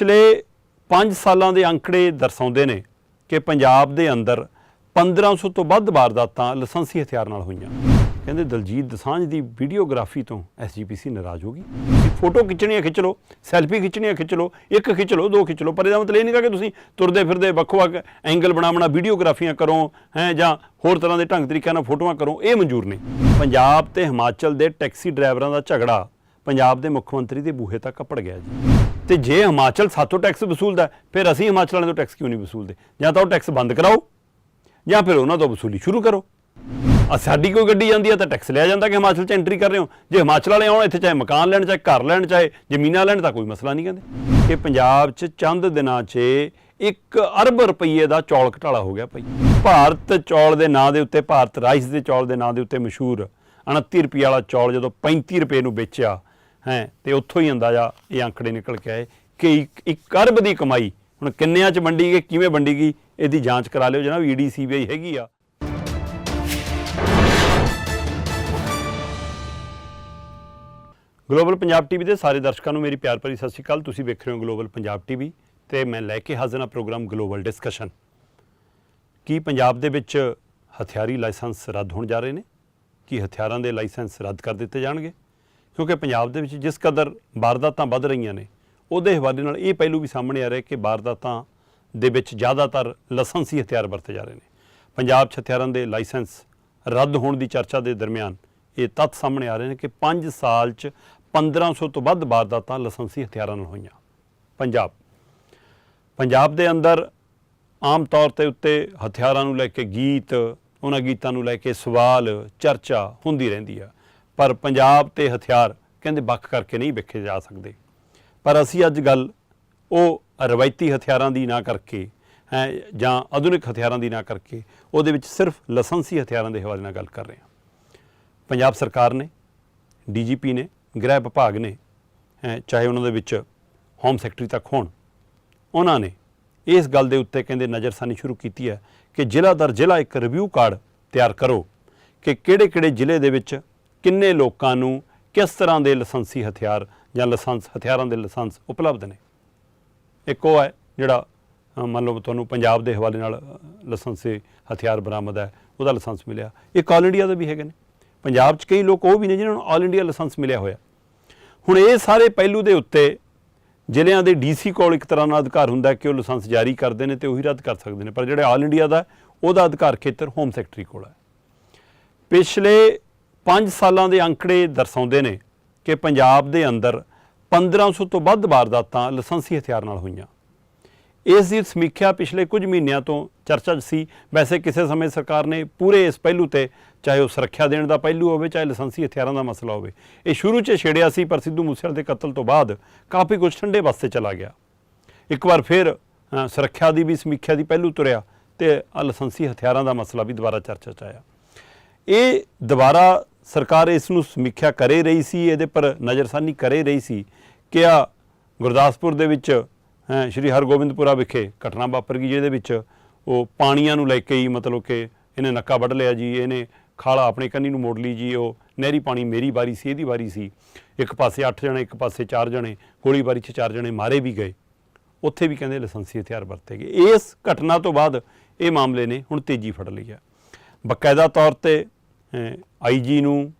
ਪਿਛਲੇ 5 ਸਾਲਾਂ ਦੇ ਅੰਕੜੇ ਦਰਸਾਉਂਦੇ ਨੇ ਕਿ ਪੰਜਾਬ ਦੇ ਅੰਦਰ 1500 ਤੋਂ ਵੱਧ ਵਾਰਦਾਤਾਂ ਲਾਇਸੈਂਸੀ ਹਥਿਆਰ ਨਾਲ ਹੋਈਆਂ। ਕਹਿੰਦੇ ਦਲਜੀਤ ਦਸਾਂਝ ਦੀ ਵੀਡੀਓਗ੍ਰਾਫੀ ਤੋਂ ਐਸਜੀਪੀਸੀ ਨਾਰਾਜ਼ ਹੋ ਗਈ। ਫੋਟੋ ਖਿੱਚਣੀਆਂ ਖਿੱਚ ਲਓ, ਸੈਲਫੀ ਖਿੱਚਣੀਆਂ ਖਿੱਚ ਲਓ, ਇੱਕ ਖਿੱਚ ਲਓ, ਦੋ ਖਿੱਚ ਲਓ, ਪਰ ਇਹਦਾ ਮਤਲਬ ਇਹ ਨਹੀਂਗਾ ਕਿ ਤੁਸੀਂ ਤੁਰਦੇ ਫਿਰਦੇ ਵੱਖ-ਵੱਖ ਐਂਗਲ ਬਣਾਉਣਾ ਵੀਡੀਓਗ੍ਰਾਫੀਆਂ ਕਰੋ, ਹੈ, ਜਾਂ ਹੋਰ ਤਰ੍ਹਾਂ ਦੇ ਢੰਗ ਤਰੀਕਿਆਂ ਨਾਲ ਫੋਟੋਆਂ ਕਰੋ, ਇਹ ਮਨਜ਼ੂਰ ਨਹੀਂ। ਪੰਜਾਬ ਤੇ ਹਿਮਾਚਲ ਦੇ ਟੈਕਸੀ ਡਰਾਈਵਰਾਂ ਦਾ ਝਗੜਾ ਪੰਜਾਬ ਦੇ ਮੁੱਖ ਮੰਤਰੀ ਦੇ ਬੂਹੇ ਤੱਕ ਪੜ ਗਿਆ ਜੀ। ਤੇ ਜੇ ਹਿਮਾਚਲ ਸਾਤੋਂ ਟੈਕਸ ਵਸੂਲਦਾ ਫਿਰ ਅਸੀਂ ਹਿਮਾਚਲ ਵਾਲਿਆਂ ਤੋਂ ਟੈਕਸ ਕਿਉਂ ਨਹੀਂ ਵਸੂਲਦੇ? ਜਾਂ ਤਾਂ ਉਹ ਟੈਕਸ ਬੰਦ ਕਰਾਓ, ਜਾਂ ਫਿਰ ਉਹਨਾਂ ਤੋਂ ਵਸੂਲੀ ਸ਼ੁਰੂ ਕਰੋ। ਆ ਸਾਡੀ ਕੋਈ ਗੱਡੀ ਜਾਂਦੀ ਆ ਤਾਂ ਟੈਕਸ ਲਿਆ ਜਾਂਦਾ ਕਿ ਹਿਮਾਚਲ ਚ ਐਂਟਰੀ ਕਰ ਰਹੇ ਹੋ। ਜੇ ਹਿਮਾਚਲ ਵਾਲੇ ਆਉਣ, ਇੱਥੇ ਚਾਹੇ ਮਕਾਨ ਲੈਣ, ਚਾਹੇ ਘਰ ਲੈਣ, ਚਾਹੇ ਜ਼ਮੀਨਾਂ ਲੈਣ, ਤਾਂ ਕੋਈ ਮਸਲਾ ਨਹੀਂ ਕਹਿੰਦੇ। ਕਿ ਪੰਜਾਬ 'ਚ ਚੰਦ ਦਿਨਾਂ 'ਚ 1 ਅਰਬ ਰੁਪਏ ਦਾ ਚੌਲ ਘਟਾਲਾ ਹੋ ਗਿਆ ਭਾਈ। ਭਾਰਤ ਚੌਲ ਦੇ ਨਾਂ ਦੇ ਉੱਤੇ, ਭਾਰਤ ਰਾਈਸ ਦੇ ਚੌਲ ਦੇ ਨਾਂ ਦੇ ਉੱਤੇ ਮਸ਼ਹੂਰ 29 ਰੁਪਏ ਵਾਲਾ ਚੌਲ ਜਦੋਂ 35 ਰੁਪਏ ਨੂੰ ਵੇਚਿਆ ਹੈ, ਤੇ ਉੱਥੋਂ ਹੀ ਅੰਦਾਜ਼ਾ ਇਹ ਅੰਕੜੇ ਨਿਕਲ ਕੇ ਆਏ ਕਿ ਇੱਕ ਅਰਬ ਦੀ ਕਮਾਈ, ਹੁਣ ਕਿੰਨਿਆਂ 'ਚ ਵੰਡੀ ਗਈ ਕਿਵੇਂ ਵੰਡੀ ਗਈ ਇਹਦੀ ਜਾਂਚ ਕਰਾ ਲਿਓ ਜਨਾਬ, ਈਡੀ, ਸੀਬੀਆਈ ਹੈਗੀ ਆ। ਗਲੋਬਲ ਪੰਜਾਬ ਟੀਵੀ ਦੇ ਸਾਰੇ ਦਰਸ਼ਕਾਂ ਨੂੰ ਮੇਰੀ ਪਿਆਰ ਭਰੀ ਸਤਿ ਸ਼੍ਰੀ ਅਕਾਲ। ਤੁਸੀਂ ਵੇਖ ਰਹੇ ਹੋ ਗਲੋਬਲ ਪੰਜਾਬ ਟੀਵੀ ਤੇ ਮੈਂ ਲੈ ਕੇ ਹਾਜ਼ਰ ਹਾਂ ਪ੍ਰੋਗਰਾਮ ਗਲੋਬਲ ਡਿਸਕਸ਼ਨ। ਕੀ ਪੰਜਾਬ ਦੇ ਵਿੱਚ ਹਥਿਆਰੀ ਲਾਇਸੈਂਸ ਰੱਦ ਹੋਣ ਜਾ ਰਹੇ ਨੇ? ਕੀ ਹਥਿਆਰਾਂ ਦੇ ਲਾਇਸੈਂਸ ਰੱਦ ਕਰ ਦਿੱਤੇ ਜਾਣਗੇ? ਕਿਉਂਕਿ ਪੰਜਾਬ ਦੇ ਵਿੱਚ ਜਿਸ ਕਦਰ ਵਾਰਦਾਤਾਂ ਵੱਧ ਰਹੀਆਂ ਨੇ, ਉਹਦੇ ਹਵਾਲੇ ਨਾਲ ਇਹ ਪਹਿਲੂ ਵੀ ਸਾਹਮਣੇ ਆ ਰਿਹਾ ਕਿ ਵਾਰਦਾਤਾਂ ਦੇ ਵਿੱਚ ਜ਼ਿਆਦਾਤਰ ਲਾਇਸੈਂਸੀ ਹਥਿਆਰ ਵਰਤੇ ਜਾ ਰਹੇ ਨੇ। ਪੰਜਾਬ 'ਚ ਹਥਿਆਰਾਂ ਦੇ ਲਾਇਸੈਂਸ ਰੱਦ ਹੋਣ ਦੀ ਚਰਚਾ ਦੇ ਦਰਮਿਆਨ ਇਹ ਤੱਥ ਸਾਹਮਣੇ ਆ ਰਹੇ ਨੇ ਕਿ 5 ਸਾਲ 'ਚ 1500 ਤੋਂ ਵੱਧ ਵਾਰਦਾਤਾਂ ਲਾਇਸੈਂਸੀ ਹਥਿਆਰਾਂ ਨਾਲ ਹੋਈਆਂ। ਪੰਜਾਬ ਪੰਜਾਬ ਦੇ ਅੰਦਰ ਆਮ ਤੌਰ ਤੇ ਉੱਤੇ ਹਥਿਆਰਾਂ ਨੂੰ ਲੈ ਕੇ ਗੀਤ, ਉਹਨਾਂ ਗੀਤਾਂ ਨੂੰ ਲੈ ਕੇ ਸਵਾਲ, ਚਰਚਾ ਹੁੰਦੀ ਰਹਿੰਦੀ ਆ। ਪਰ ਪੰਜਾਬ ਤੇ ਹਥਿਆਰ ਕਹਿੰਦੇ ਵੱਖ ਕਰਕੇ ਨਹੀਂ ਵੇਖੇ ਜਾ ਸਕਦੇ। ਪਰ ਅਸੀਂ ਅੱਜ ਗੱਲ ਉਹ ਰਵਾਇਤੀ ਹਥਿਆਰਾਂ ਦੀ ਨਾ ਕਰਕੇ ਹੈ ਜਾਂ ਆਧੁਨਿਕ ਹਥਿਆਰਾਂ ਦੀ ਨਾ ਕਰਕੇ ਉਹਦੇ ਵਿੱਚ ਸਿਰਫ ਲਾਇਸੈਂਸੀ ਹਥਿਆਰਾਂ ਦੇ ਹਵਾਲੇ ਨਾਲ ਗੱਲ ਕਰ ਰਹੇ ਹਾਂ। ਪੰਜਾਬ ਸਰਕਾਰ ਨੇ ਡੀਜੀਪੀ ਨੇ ਗ੍ਰਹਿ ਵਿਭਾਗ ਨੇ ਹੈਂ, ਚਾਹੇ ਉਹਨਾਂ ਦੇ ਵਿੱਚ ਹੋਮ ਸੈਕਟਰੀ ਤੱਕ ਹੋਣ ਉਹਨਾਂ ਨੇ ਇਸ ਗੱਲ ਦੇ ਉੱਤੇ ਕਹਿੰਦੇ ਨਜ਼ਰਸਾਨੀ ਸ਼ੁਰੂ ਕੀਤੀ ਹੈ ਕਿ ਜ਼ਿਲ੍ਹਾ ਦਰ ਜ਼ਿਲ੍ਹਾ ਇੱਕ ਰਿਵਿਊ ਕਾਰਡ ਤਿਆਰ ਕਰੋ ਕਿ ਕਿਹੜੇ-ਕਿਹੜੇ ਜ਼ਿਲ੍ਹੇ ਦੇ ਵਿੱਚ ਕਿੰਨੇ ਲੋਕਾਂ ਨੂੰ ਕਿਸ ਤਰ੍ਹਾਂ ਦੇ ਲਾਇਸੈਂਸੀ ਹਥਿਆਰ ਜਾਂ ਲਾਇਸੈਂਸ ਹਥਿਆਰਾਂ ਦੇ ਲਾਇਸੈਂਸ ਉਪਲਬਧ ਨੇ? ਇੱਕ ਉਹ ਹੈ ਜਿਹੜਾ ਮੰਨ ਲਓ ਤੁਹਾਨੂੰ ਪੰਜਾਬ ਦੇ ਹਵਾਲੇ ਨਾਲ ਲਾਇਸੈਂਸੀ ਹਥਿਆਰ ਬਰਾਮਦ ਹੈ, ਉਹਦਾ ਲਾਇਸੈਂਸ ਮਿਲਿਆ। ਇੱਕ ਆਲ ਇੰਡੀਆ ਦਾ ਵੀ ਹੈਗੇ ਨੇ। ਪੰਜਾਬ 'ਚ ਕਈ ਲੋਕ ਉਹ ਵੀ ਨੇ ਜਿਨ੍ਹਾਂ ਨੂੰ ਆਲ ਇੰਡੀਆ ਲਾਇਸੈਂਸ ਮਿਲਿਆ ਹੋਇਆ। ਹੁਣ ਇਹ ਸਾਰੇ ਪਹਿਲੂ ਦੇ ਉੱਤੇ ਜ਼ਿਲ੍ਹਿਆਂ ਦੇ ਡੀਸੀ ਕੋਲ ਇੱਕ ਤਰ੍ਹਾਂ ਨਾਲ ਅਧਿਕਾਰ ਹੁੰਦਾ ਕਿ ਉਹ ਲਾਇਸੈਂਸ ਜਾਰੀ ਕਰਦੇ ਨੇ ਤੇ ਉਹੀ ਰੱਦ ਕਰ ਸਕਦੇ ਨੇ। ਪਰ ਜਿਹੜੇ ਆਲ ਇੰਡੀਆ ਦਾ, ਉਹਦਾ ਅਧਿਕਾਰ ਖੇਤਰ ਹੋਮ ਸੈਕਟਰੀ ਕੋਲ ਹੈ। ਪਿਛਲੇ 5 ਸਾਲਾਂ ਦੇ ਅੰਕੜੇ ਦਰਸਾਉਂਦੇ ਨੇ ਕਿ ਪੰਜਾਬ ਦੇ ਅੰਦਰ 1500 ਤੋਂ ਵੱਧ ਵਾਰਦਾਤਾਂ ਲਾਇਸੈਂਸੀ ਹਥਿਆਰ ਨਾਲ ਹੋਈਆਂ। ਇਸ ਦੀ ਸਮੀਖਿਆ ਪਿਛਲੇ ਕੁਝ ਮਹੀਨਿਆਂ ਤੋਂ ਚਰਚਾ 'ਚ ਸੀ। ਵੈਸੇ ਕਿਸੇ ਸਮੇਂ ਸਰਕਾਰ ਨੇ ਪੂਰੇ ਇਸ ਪਹਿਲੂ ਤੇ, ਚਾਹੇ ਉਹ ਸੁਰੱਖਿਆ ਦੇਣ ਦਾ ਪਹਿਲੂ ਹੋਵੇ, ਚਾਹੇ ਲਾਇਸੈਂਸੀ ਹਥਿਆਰਾਂ ਦਾ ਮਸਲਾ ਹੋਵੇ, ਇਹ ਸ਼ੁਰੂ 'ਚ ਛੇੜਿਆ ਸੀ, ਪਰ ਸਿੱਧੂ ਮੂਸੇਵਾਲੇ ਦੇ ਕਤਲ ਤੋਂ ਬਾਅਦ ਕਾਫੀ ਕੁਝ ਠੰਡੇ ਵਾਸਤੇ ਚਲਾ ਗਿਆ। ਇੱਕ ਵਾਰ ਫਿਰ ਸੁਰੱਖਿਆ ਦੀ ਵੀ, ਸਮੀਖਿਆ ਦੀ ਪਹਿਲੂ ਤੁਰਿਆ ਤੇ ਆਹ ਲਾਇਸੈਂਸੀ ਹਥਿਆਰਾਂ ਦਾ ਮਸਲਾ ਵੀ ਦੁਬਾਰਾ ਚਰਚਾ 'ਚ ਆਇਆ। ਇਹ ਦੁਬਾਰਾ ਸਰਕਾਰ ਇਸ ਨੂੰ ਸਮੀਖਿਆ ਕਰੇ ਰਹੀ ਸੀ ਇਹਦੇ ਪਰ ਨਜ਼ਰਸਾਨੀ ਕਰੇ ਰਹੀ ਸੀ। ਕਿ ਆ ਗੁਰਦਾਸਪੁਰ ਦੇ ਵਿੱਚ ਹੈਂ, ਸ਼੍ਰੀ ਹਰਗੋਬਿੰਦਪੁਰਾ ਵਿਖੇ ਘਟਨਾ ਵਾਪਰ ਗਈ ਜਿਹਦੇ ਵਿੱਚ ਉਹ ਪਾਣੀਆਂ ਨੂੰ ਲੈ ਕੇ ਹੀ ਮਤਲਬ ਕਿ ਇਹਨੇ ਨੱਕਾ ਵੱਢ ਲਿਆ ਜੀ ਇਹਨੇ ਖਾਲਾ ਆਪਣੇ ਕੰਨੀ ਨੂੰ ਮੋੜ ਲਈ ਜੀ ਉਹ ਨਹਿਰੀ ਪਾਣੀ ਮੇਰੀ ਵਾਰੀ ਸੀ ਇਹਦੀ ਵਾਰੀ ਸੀ। ਇੱਕ ਪਾਸੇ 8 ਜਣੇ ਇੱਕ ਪਾਸੇ 4 ਜਣੇ ਗੋਲੀਬਾਰੀ 'ਚ 4 ਜਣੇ ਮਾਰੇ ਵੀ ਗਏ। ਉੱਥੇ ਵੀ ਕਹਿੰਦੇ ਲਾਇਸੈਂਸੀ ਹਥਿਆਰ ਵਰਤੇ ਗਏ। ਇਸ ਘਟਨਾ ਤੋਂ ਬਾਅਦ ਇਹ ਮਾਮਲੇ ਨੇ ਹੁਣ ਤੇਜ਼ੀ ਫੜ ਲਈ ਹੈ। ਬਕਾਇਦਾ ਤੌਰ ਤੇ ਆਈਜੀ ਨੂੰ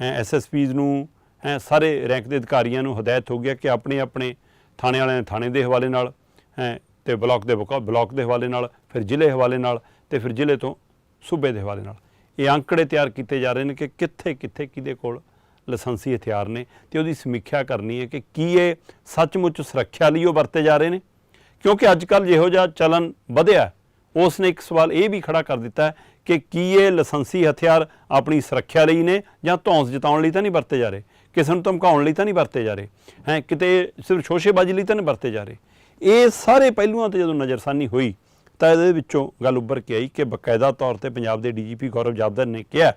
ਐਸਐਸਪੀਜ਼ ਨੂੰ ਹੈਂ, ਸਾਰੇ ਰੈਂਕ ਦੇ ਅਧਿਕਾਰੀਆਂ ਨੂੰ ਹਦਾਇਤ ਹੋ ਗਿਆ ਕਿ ਆਪਣੇ ਆਪਣੇ ਥਾਣੇ ਵਾਲਿਆਂ ਥਾਣੇ ਦੇ ਹਵਾਲੇ ਨਾਲ ਹੈਂ, ਤੇ ਬਲਾਕ ਦੇ ਬਕਾ- ਬਲਾਕ ਦੇ ਹਵਾਲੇ ਨਾਲ ਫਿਰ ਜ਼ਿਲ੍ਹੇ ਹਵਾਲੇ ਨਾਲ ਤੇ ਫਿਰ ਜ਼ਿਲ੍ਹੇ ਤੋਂ ਸੂਬੇ ਦੇ ਹਵਾਲੇ ਨਾਲ। ਇਹ ਅੰਕੜੇ ਤਿਆਰ ਕੀਤੇ ਜਾ ਰਹੇ ਨੇ ਕਿ ਕਿੱਥੇ ਕਿੱਥੇ ਕਿਹਦੇ ਕੋਲ ਲਾਇਸੈਂਸੀ ਹਥਿਆਰ ਨੇ ਤੇ ਉਹਦੀ ਸਮੀਖਿਆ ਕਰਨੀ ਹੈ ਕਿ ਕੀ ਇਹ ਸੱਚਮੁੱਚ ਸੁਰੱਖਿਆ ਲਈ ਉਹ ਵਰਤੇ ਜਾ ਰਹੇ ਨੇ। ਕਿਉਂਕਿ ਅੱਜ ਕੱਲ ਜਿਹੋ ਜਿਹਾ ਚਲਨ ਵਧਿਆ ਉਸ ਨੇ ਇੱਕ ਸਵਾਲ ਇਹ ਵੀ ਖੜਾ ਕਰ ਦਿੱਤਾ ਕਿ ਕੀ ਇਹ ਲਾਇਸੈਂਸੀ ਹਥਿਆਰ ਆਪਣੀ ਸੁਰੱਖਿਆ ਲਈ ਨੇ ਜਾਂ ਧੌਂਸ ਜਤਾਉਣ ਲਈ ਤਾਂ ਨਹੀਂ ਵਰਤੇ ਜਾ ਰਹੇ? ਕਿਸੇ ਨੂੰ ਧਮਕਾਉਣ ਲਈ ਤਾਂ ਨਹੀਂ ਵਰਤੇ ਜਾ ਰਹੇ? ਹੈ, ਕਿਤੇ ਸਿਰਫ ਸ਼ੋਸ਼ੇਬਾਜ਼ੀ ਲਈ ਤਾਂ ਨਹੀਂ ਵਰਤੇ ਜਾ ਰਹੇ? ਇਹ ਸਾਰੇ ਪਹਿਲੂਆਂ ਤੇ ਜਦੋਂ ਨਜ਼ਰਸਾਨੀ ਹੋਈ, ਤਾਂ ਇਹਦੇ ਵਿੱਚੋਂ ਗੱਲ ਉੱਭਰ ਕੇ ਆਈ ਕਿ ਬਕਾਇਦਾ ਤੌਰ ਤੇ ਪੰਜਾਬ ਦੇ ਡੀਜੀਪੀ ਗੌਰਵ ਜਾਬਦਰ ਨੇ ਕਿਹਾ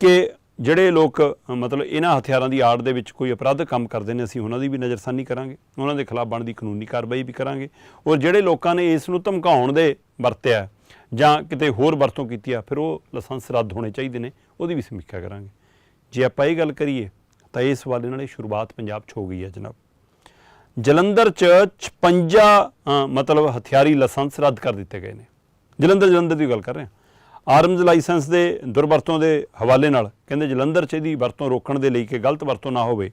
ਕਿ ਜਿਹੜੇ ਲੋਕ, ਮਤਲਬ ਇਹਨਾਂ ਹਥਿਆਰਾਂ ਦੀ ਆੜ ਦੇ ਵਿੱਚ ਕੋਈ ਅਪਰਾਧਿਕ ਕੰਮ ਕਰਦੇ ਨੇ, ਅਸੀਂ ਉਹਨਾਂ ਦੀ ਵੀ ਨਜ਼ਰਸਾਨੀ ਕਰਾਂਗੇ। ਉਹਨਾਂ ਦੇ ਖਿਲਾਫ ਬਣਦੀ ਕਾਨੂੰਨੀ ਕਾਰਵਾਈ ਵੀ ਕਰਾਂਗੇ। ਔਰ ਜਿਹੜੇ ਲੋਕਾਂ ਨੇ ਇਸ ਨੂੰ ਧਮਕਾਉਣ ਦੇ ਵਰਤਿਆ ਜਾਂ ਕਿਤੇ ਹੋਰ ਵਰਤੋਂ ਕੀਤੀ ਆ, ਫਿਰ ਉਹ ਲਾਇਸੈਂਸ ਰੱਦ ਹੋਣੇ ਚਾਹੀਦੇ ਨੇ, ਉਹਦੀ ਵੀ ਸਮੀਖਿਆ ਕਰਾਂਗੇ। ਜੇ ਆਪਾਂ ਇਹ ਗੱਲ ਕਰੀਏ, ਤਾਂ ਇਸ ਹਵਾਲੇ ਨਾਲ ਇਹ ਸ਼ੁਰੂਆਤ ਪੰਜਾਬ 'ਚ ਹੋ ਗਈ ਹੈ ਜਨਾਬ। ਜਲੰਧਰ ਚ 56 ਮਤਲਬ ਹਥਿਆਰੀ ਲਾਇਸੈਂਸ ਰੱਦ ਕਰ ਦਿੱਤੇ ਗਏ ਨੇ। ਜਲੰਧਰ ਜਲੰਧਰ ਦੀ ਗੱਲ ਕਰ ਰਹੇ ਹਾਂ। ਆਰਮਜ਼ ਲਾਇਸੈਂਸ ਦੇ ਦੁਰਵਰਤੋਂ ਦੇ ਹਵਾਲੇ ਨਾਲ, ਕਹਿੰਦੇ ਜਲੰਧਰ ਚ ਇਹਦੀ ਵਰਤੋਂ ਰੋਕਣ ਦੇ ਲਈ ਕਿ ਗਲਤ ਵਰਤੋਂ ਨਾ ਹੋਵੇ,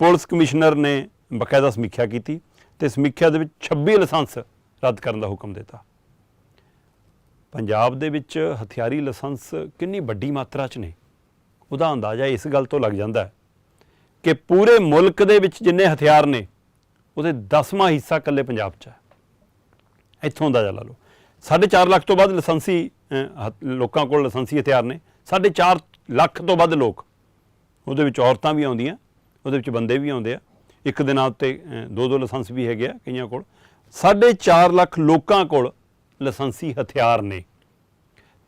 ਪੁਲਿਸ ਕਮਿਸ਼ਨਰ ਨੇ ਬਕਾਇਦਾ ਸਮੀਖਿਆ ਕੀਤੀ ਤੇ ਸਮੀਖਿਆ ਦੇ ਵਿੱਚ 26 ਲਾਇਸੈਂਸ ਰੱਦ ਕਰਨ ਦਾ ਹੁਕਮ ਦਿੱਤਾ। ਪੰਜਾਬ ਦੇ ਵਿੱਚ ਹਥਿਆਰੀ ਲਾਇਸੈਂਸ ਕਿੰਨੀ ਵੱਡੀ ਮਾਤਰਾ 'ਚ ਨੇ? ਉਹਦਾ ਅੰਦਾਜ਼ਾ ਇਸ ਗੱਲ ਤੋਂ ਲੱਗ ਜਾਂਦਾ ਹੈ ਕਿ ਪੂਰੇ ਮੁਲਕ ਦੇ ਵਿੱਚ ਜਿੰਨੇ ਹਥਿਆਰ ਨੇ ਉਹਦੇ 10ਵਾਂ ਹਿੱਸਾ ਇਕੱਲੇ ਪੰਜਾਬ 'ਚ ਹੈ। ਇੱਥੋਂ ਅੰਦਾਜ਼ਾ ਲਾ ਲਓ। 4.5 ਲੱਖ ਤੋਂ ਵੱਧ ਲਾਇਸੈਂਸੀ ਅਹ, ਲੋਕਾਂ ਕੋਲ ਲਾਇਸੈਂਸੀ ਹਥਿਆਰ ਨੇ। 4.5 ਲੱਖ ਤੋਂ ਵੱਧ ਲੋਕ। ਉਹਦੇ ਵਿੱਚ ਔਰਤਾਂ ਵੀ ਆਉਂਦੀਆਂ ਉਹਦੇ ਵਿੱਚ ਬੰਦੇ ਵੀ ਆਉਂਦੇ ਆ। ਇੱਕ ਦਿਨਾਂ ਉੱਤੇ ਦੋ ਦੋ ਲਾਇਸੈਂਸ ਵੀ ਹੈਗੇ ਆ ਕਈਆਂ ਕੋਲ। 4.5 ਲੱਖ ਲੋਕਾਂ ਕੋਲ ਲਾਇਸੈਂਸੀ ਹਥਿਆਰ ਨੇ।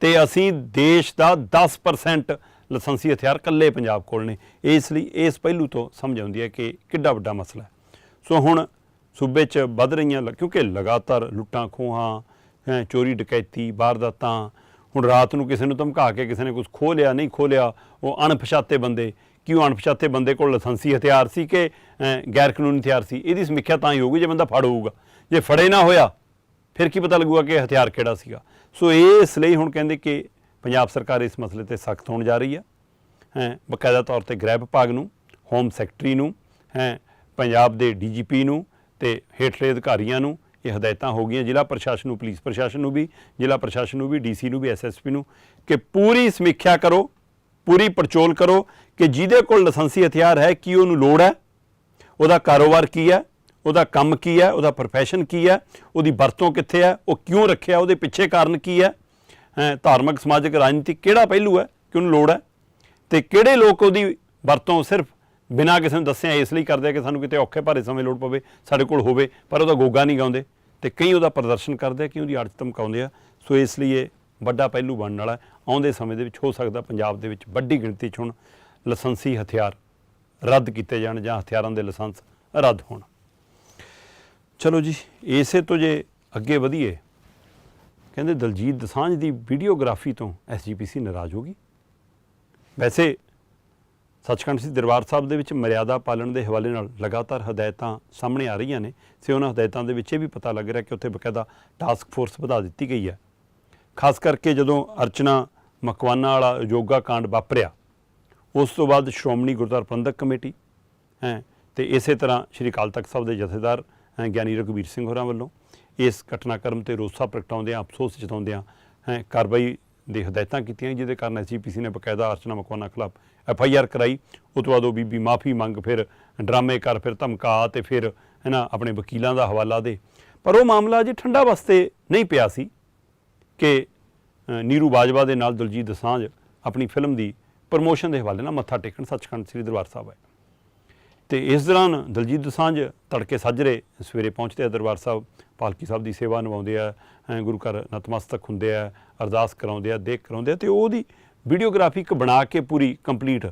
ਤੇ ਅਸੀਂ ਦੇਸ਼ ਦਾ 10% ਲਾਇਸੈਂਸੀ ਹਥਿਆਰ ਕੱਲੇ ਪੰਜਾਬ ਕੋਲ ਨੇ। ਇਸ ਲਈ ਇਸ ਪਹਿਲੂ ਤੋਂ ਸਮਝ ਆਉਂਦੀ ਹੈ ਕਿ ਕਿੱਡਾ ਵੱਡਾ ਮਸਲਾ ਹੈ। ਸੋ ਹੁਣ ਸੂਬੇ 'ਚ ਵੱਧ ਰਹੀਆਂ ਲ- ਕਿਉਂਕਿ ਲਗਾਤਾਰ ਲੁੱਟਾਂ, ਖੋਹਾਂ ਚੋਰੀ ਡਕੈਤੀ, ਵਾਰਦਾਤਾਂ, ਹੁਣ ਰਾਤ ਨੂੰ ਕਿਸੇ ਨੂੰ ਧਮਕਾ ਕੇ ਕਿਸੇ ਨੇ ਕੁਝ ਖੋਹ ਲਿਆ, ਨਹੀਂ ਖੋਹ ਲਿਆ, ਉਹ ਅਣਪਛਾਤੇ ਬੰਦੇ। ਕਿਉਂ ਅਣਪਛਾਤੇ ਬੰਦੇ ਕੋਲ ਲਾਇਸੈਂਸੀ ਹਥਿਆਰ ਸੀ ਕਿ ਗੈਰ ਕਾਨੂੰਨੀ ਹਥਿਆਰ ਸੀ? ਇਹਦੀ ਸਮੀਖਿਆ ਤਾਂ ਹੀ ਹੋਊਗੀ ਜੇ ਬੰਦਾ ਫੜ ਹੋਊਗਾ। ਜੇ ਫੜੇ ਨਾ ਹੋਇਆ ਫਿਰ ਕੀ ਪਤਾ ਲੱਗੂਗਾ ਕਿ ਹਥਿਆਰ ਕਿਹੜਾ ਸੀਗਾ? ਸੋ ਇਹ ਇਸ ਲਈ ਹੁਣ ਕਹਿੰਦੇ ਕਿ ਪੰਜਾਬ ਸਰਕਾਰ ਇਸ ਮਸਲੇ ਤੇ ਸਖਤ ਹੋਣ ਜਾ ਰਹੀ ਹੈ ਹੈ, ਬਕਾਇਦਾ ਤੌਰ ਤੇ ਗ੍ਰਹਿ ਵਿਭਾਗ ਨੂੰ, ਹੋਮ ਸੈਕਟਰੀ ਨੂੰ, ਹੈ, ਪੰਜਾਬ ਦੇ ਡੀਜੀਪੀ ਨੂੰ ਤੇ ਹੇਠਲੇ ਅਧਿਕਾਰੀਆਂ ਨੂੰ ਇਹ ਹਦਾਇਤਾਂ ਹੋ ਗਈਆਂ, ਜ਼ਿਲ੍ਹਾ ਪ੍ਰਸ਼ਾਸਨ ਨੂੰ, ਪੁਲਿਸ ਪ੍ਰਸ਼ਾਸਨ ਨੂੰ ਵੀ, ਜ਼ਿਲ੍ਹਾ ਪ੍ਰਸ਼ਾਸਨ ਨੂੰ ਵੀ, ਡੀਸੀ ਨੂੰ ਵੀ, ਐਸਐਸਪੀ ਨੂੰ, ਕਿ ਪੂਰੀ ਸਮੀਖਿਆ ਕਰੋ, ਪੂਰੀ ਪੜਚੋਲ ਕਰੋ ਕਿ ਜਿਹਦੇ ਕੋਲ ਲਾਇਸੈਂਸੀ ਹਥਿਆਰ ਹੈ, ਕੀ ਉਹਨੂੰ ਲੋੜ ਹੈ? ਉਹਦਾ ਕਾਰੋਬਾਰ ਕੀ ਹੈ? ਉਹਦਾ ਕੰਮ ਕੀ ਹੈ, ਉਹਦਾ ਪ੍ਰੋਫੈਸ਼ਨ ਕੀ ਹੈ, ਉਹਦੀ ਵਰਤੋਂ ਕਿੱਥੇ ਹੈ, ਉਹ ਕਿਉਂ ਰੱਖਿਆ, ਉਹਦੇ ਪਿੱਛੇ ਕਾਰਨ ਕੀ ਹੈ ਧਾਰਮਿਕ, ਸਮਾਜਿਕ, ਰਾਜਨੀਤਿਕ ਕਿਹੜਾ ਪਹਿਲੂ ਹੈ ਕਿ ਉਹਨੂੰ ਲੋੜ ਹੈ, ਤੇ ਕਿਹੜੇ ਲੋਕ ਉਹਦੀ ਵਰਤੋਂ ਸਿਰਫ ਬਿਨਾਂ ਕਿਸੇ ਨੂੰ ਦੱਸਿਆ ਇਸ ਲਈ ਕਰਦੇ ਆ ਕਿ ਸਾਨੂੰ ਕਿਤੇ ਔਖੇ ਭਾਰੇ ਸਮੇਂ ਲੋੜ ਪਵੇ, ਸਾਡੇ ਕੋਲ ਹੋਵੇ, ਪਰ ਉਹਦਾ ਗੋਗਾ ਨਹੀਂ ਗਾਉਂਦੇ, ਤੇ ਕਈ ਉਹਦਾ ਪ੍ਰਦਰਸ਼ਨ ਕਰਦੇ ਆ ਕਿ ਉਹਦੀ ਅੜਚ ਧਮਕਾਉਂਦੇ ਆ, ਸੋ ਇਸ ਲਈ ਇਹ ਵੱਡਾ ਪਹਿਲੂ ਬਣਨ ਵਾਲਾ ਆਉਂਦੇ ਸਮੇਂ ਦੇ ਵਿੱਚ ਹੋ ਸਕਦਾ ਪੰਜਾਬ ਦੇ ਵਿੱਚ ਵੱਡੀ ਗਿਣਤੀ 'ਚ ਹੁਣ ਲਾਇਸੈਂਸੀ ਹਥਿਆਰ ਰੱਦ ਕੀਤੇ ਜਾਣ ਜਾਂ ਹਥਿਆਰਾਂ ਦੇ ਲਾਇਸੈਂਸ ਰੱਦ ਹੋਣ। ਚਲੋ ਜੀ, ਇਸੇ ਤੋਂ ਜੇ ਅੱਗੇ ਵਧੀਏ, ਕਹਿੰਦੇ ਦਲਜੀਤ ਦਸਾਂਝ ਦੀ ਵੀਡੀਓਗ੍ਰਾਫੀ ਤੋਂ ਐਸਜੀਪੀਸੀ ਨਾਰਾਜ਼ ਹੋ ਗਈ। ਵੈਸੇ ਸੱਚਖੰਡ ਸ੍ਰੀ ਦਰਬਾਰ ਸਾਹਿਬ ਦੇ ਵਿੱਚ ਮਰਿਆਦਾ ਪਾਲਣ ਦੇ ਹਵਾਲੇ ਨਾਲ ਲਗਾਤਾਰ ਹਦਾਇਤਾਂ ਸਾਹਮਣੇ ਆ ਰਹੀਆਂ ਨੇ ਸੇ ਉਹਨਾਂ ਹਦਾਇਤਾਂ ਦੇ ਵਿੱਚ ਇਹ ਵੀ ਪਤਾ ਲੱਗ ਰਿਹਾ ਕਿ ਉੱਥੇ ਬਕਾਇਦਾ ਟਾਸਕ ਫੋਰਸ ਵਧਾ ਦਿੱਤੀ ਗਈ ਹੈ। ਖਾਸ ਕਰਕੇ ਜਦੋਂ ਅਰਚਨਾ ਮਕਵਾਨਾ ਵਾਲਾ ਯੋਗਾ ਕਾਂਡ ਵਾਪਰਿਆ, ਉਸ ਤੋਂ ਬਾਅਦ ਸ਼੍ਰੋਮਣੀ ਗੁਰਦੁਆਰਾ ਪ੍ਰਬੰਧਕ ਕਮੇਟੀ, ਹੈ, ਤੇ ਇਸੇ ਤਰ੍ਹਾਂ ਸ਼੍ਰੀ ਅਕਾਲ ਤਖਤ ਸਾਹਿਬ ਦੇ ਜਥੇਦਾਰ ਗਿਆਨੀ ਰਘਵੀਰ ਸਿੰਘ ਹੋਰਾਂ ਵੱਲੋਂ ਇਸ ਘਟਨਾਕ੍ਰਮ ਤੇ ਰੋਸਾ ਪ੍ਰਗਟਾਉਂਦਿਆਂ, ਅਫਸੋਸ ਜਤਾਉਂਦਿਆਂ, ਹੈ, ਕਾਰਵਾਈ ਦੇ ਹਦਾਇਤਾਂ ਕੀਤੀਆਂ ਜਿਹਦੇ ਕਾਰਨ ਐਸਜੀਪੀਸੀ ਨੇ ਬਕਾਇਦਾ ਅਰਚਨਾ ਮਕਵਾਨਾ ਖਿਲਾਫ ਐਫ ਆਈ ਆਰ ਕਰਾਈ। ਉਹ ਤੋਂ ਬਾਅਦ ਉਹ ਬੀਬੀ ਮਾਫੀ ਮੰਗ ਫਿਰ ਡਰਾਮੇ ਕਰ ਫਿਰ ਧਮਕਾ ਤੇ ਫਿਰ, ਹੈ, ਨਾ, ਆਪਣੇ ਵਕੀਲਾਂ ਦਾ ਹਵਾਲਾ ਦੇ। ਪਰ ਉਹ ਮਾਮਲਾ ਅਜੇ ਠੰਡਾ ਵਾਸਤੇ ਨਹੀਂ ਪਿਆ ਸੀ ਕਿ ਨੀਰੂ ਬਾਜਵਾ ਦੇ ਨਾਲ ਦਲਜੀਤ ਦਸਾਂਝ ਆਪਣੀ ਫਿਲਮ ਦੀ ਪ੍ਰਮੋਸ਼ਨ ਦੇ ਹਵਾਲੇ ਨਾਲ ਮੱਥਾ ਟੇਕਣ। ਸੱਚਖੰਡ ਸ੍ਰੀ ਦਰਬਾਰ ਸਾਹਿਬ ਆਏ। ਤੇ ਇਸ ਦੌਰਾਨ ਦਲਜੀਤ ਦਸਾਂਝ ਤੜਕੇ ਸਾਜਰੇ ਸਵੇਰੇ ਪਹੁੰਚਦੇ ਆ ਦਰਬਾਰ ਸਾਹਿਬ। ਪਾਲਕੀ ਸਾਹਿਬ ਦੀ ਸੇਵਾ ਨਿਭਾਉਂਦੇ ਆ ਗੁਰੂ ਘਰ ਨਤਮਸਤਕ ਹੁੰਦੇ ਆ, ਅਰਦਾਸ ਕਰਾਉਂਦੇ ਆ, ਦੇਖ ਕਰਾਉਂਦੇ ਆ ਤੇ ਉਹਦੀ ਵੀਡੀਓਗ੍ਰਾਫੀ ਇੱਕ ਬਣਾ ਕੇ ਪੂਰੀ ਕੰਪਲੀਟ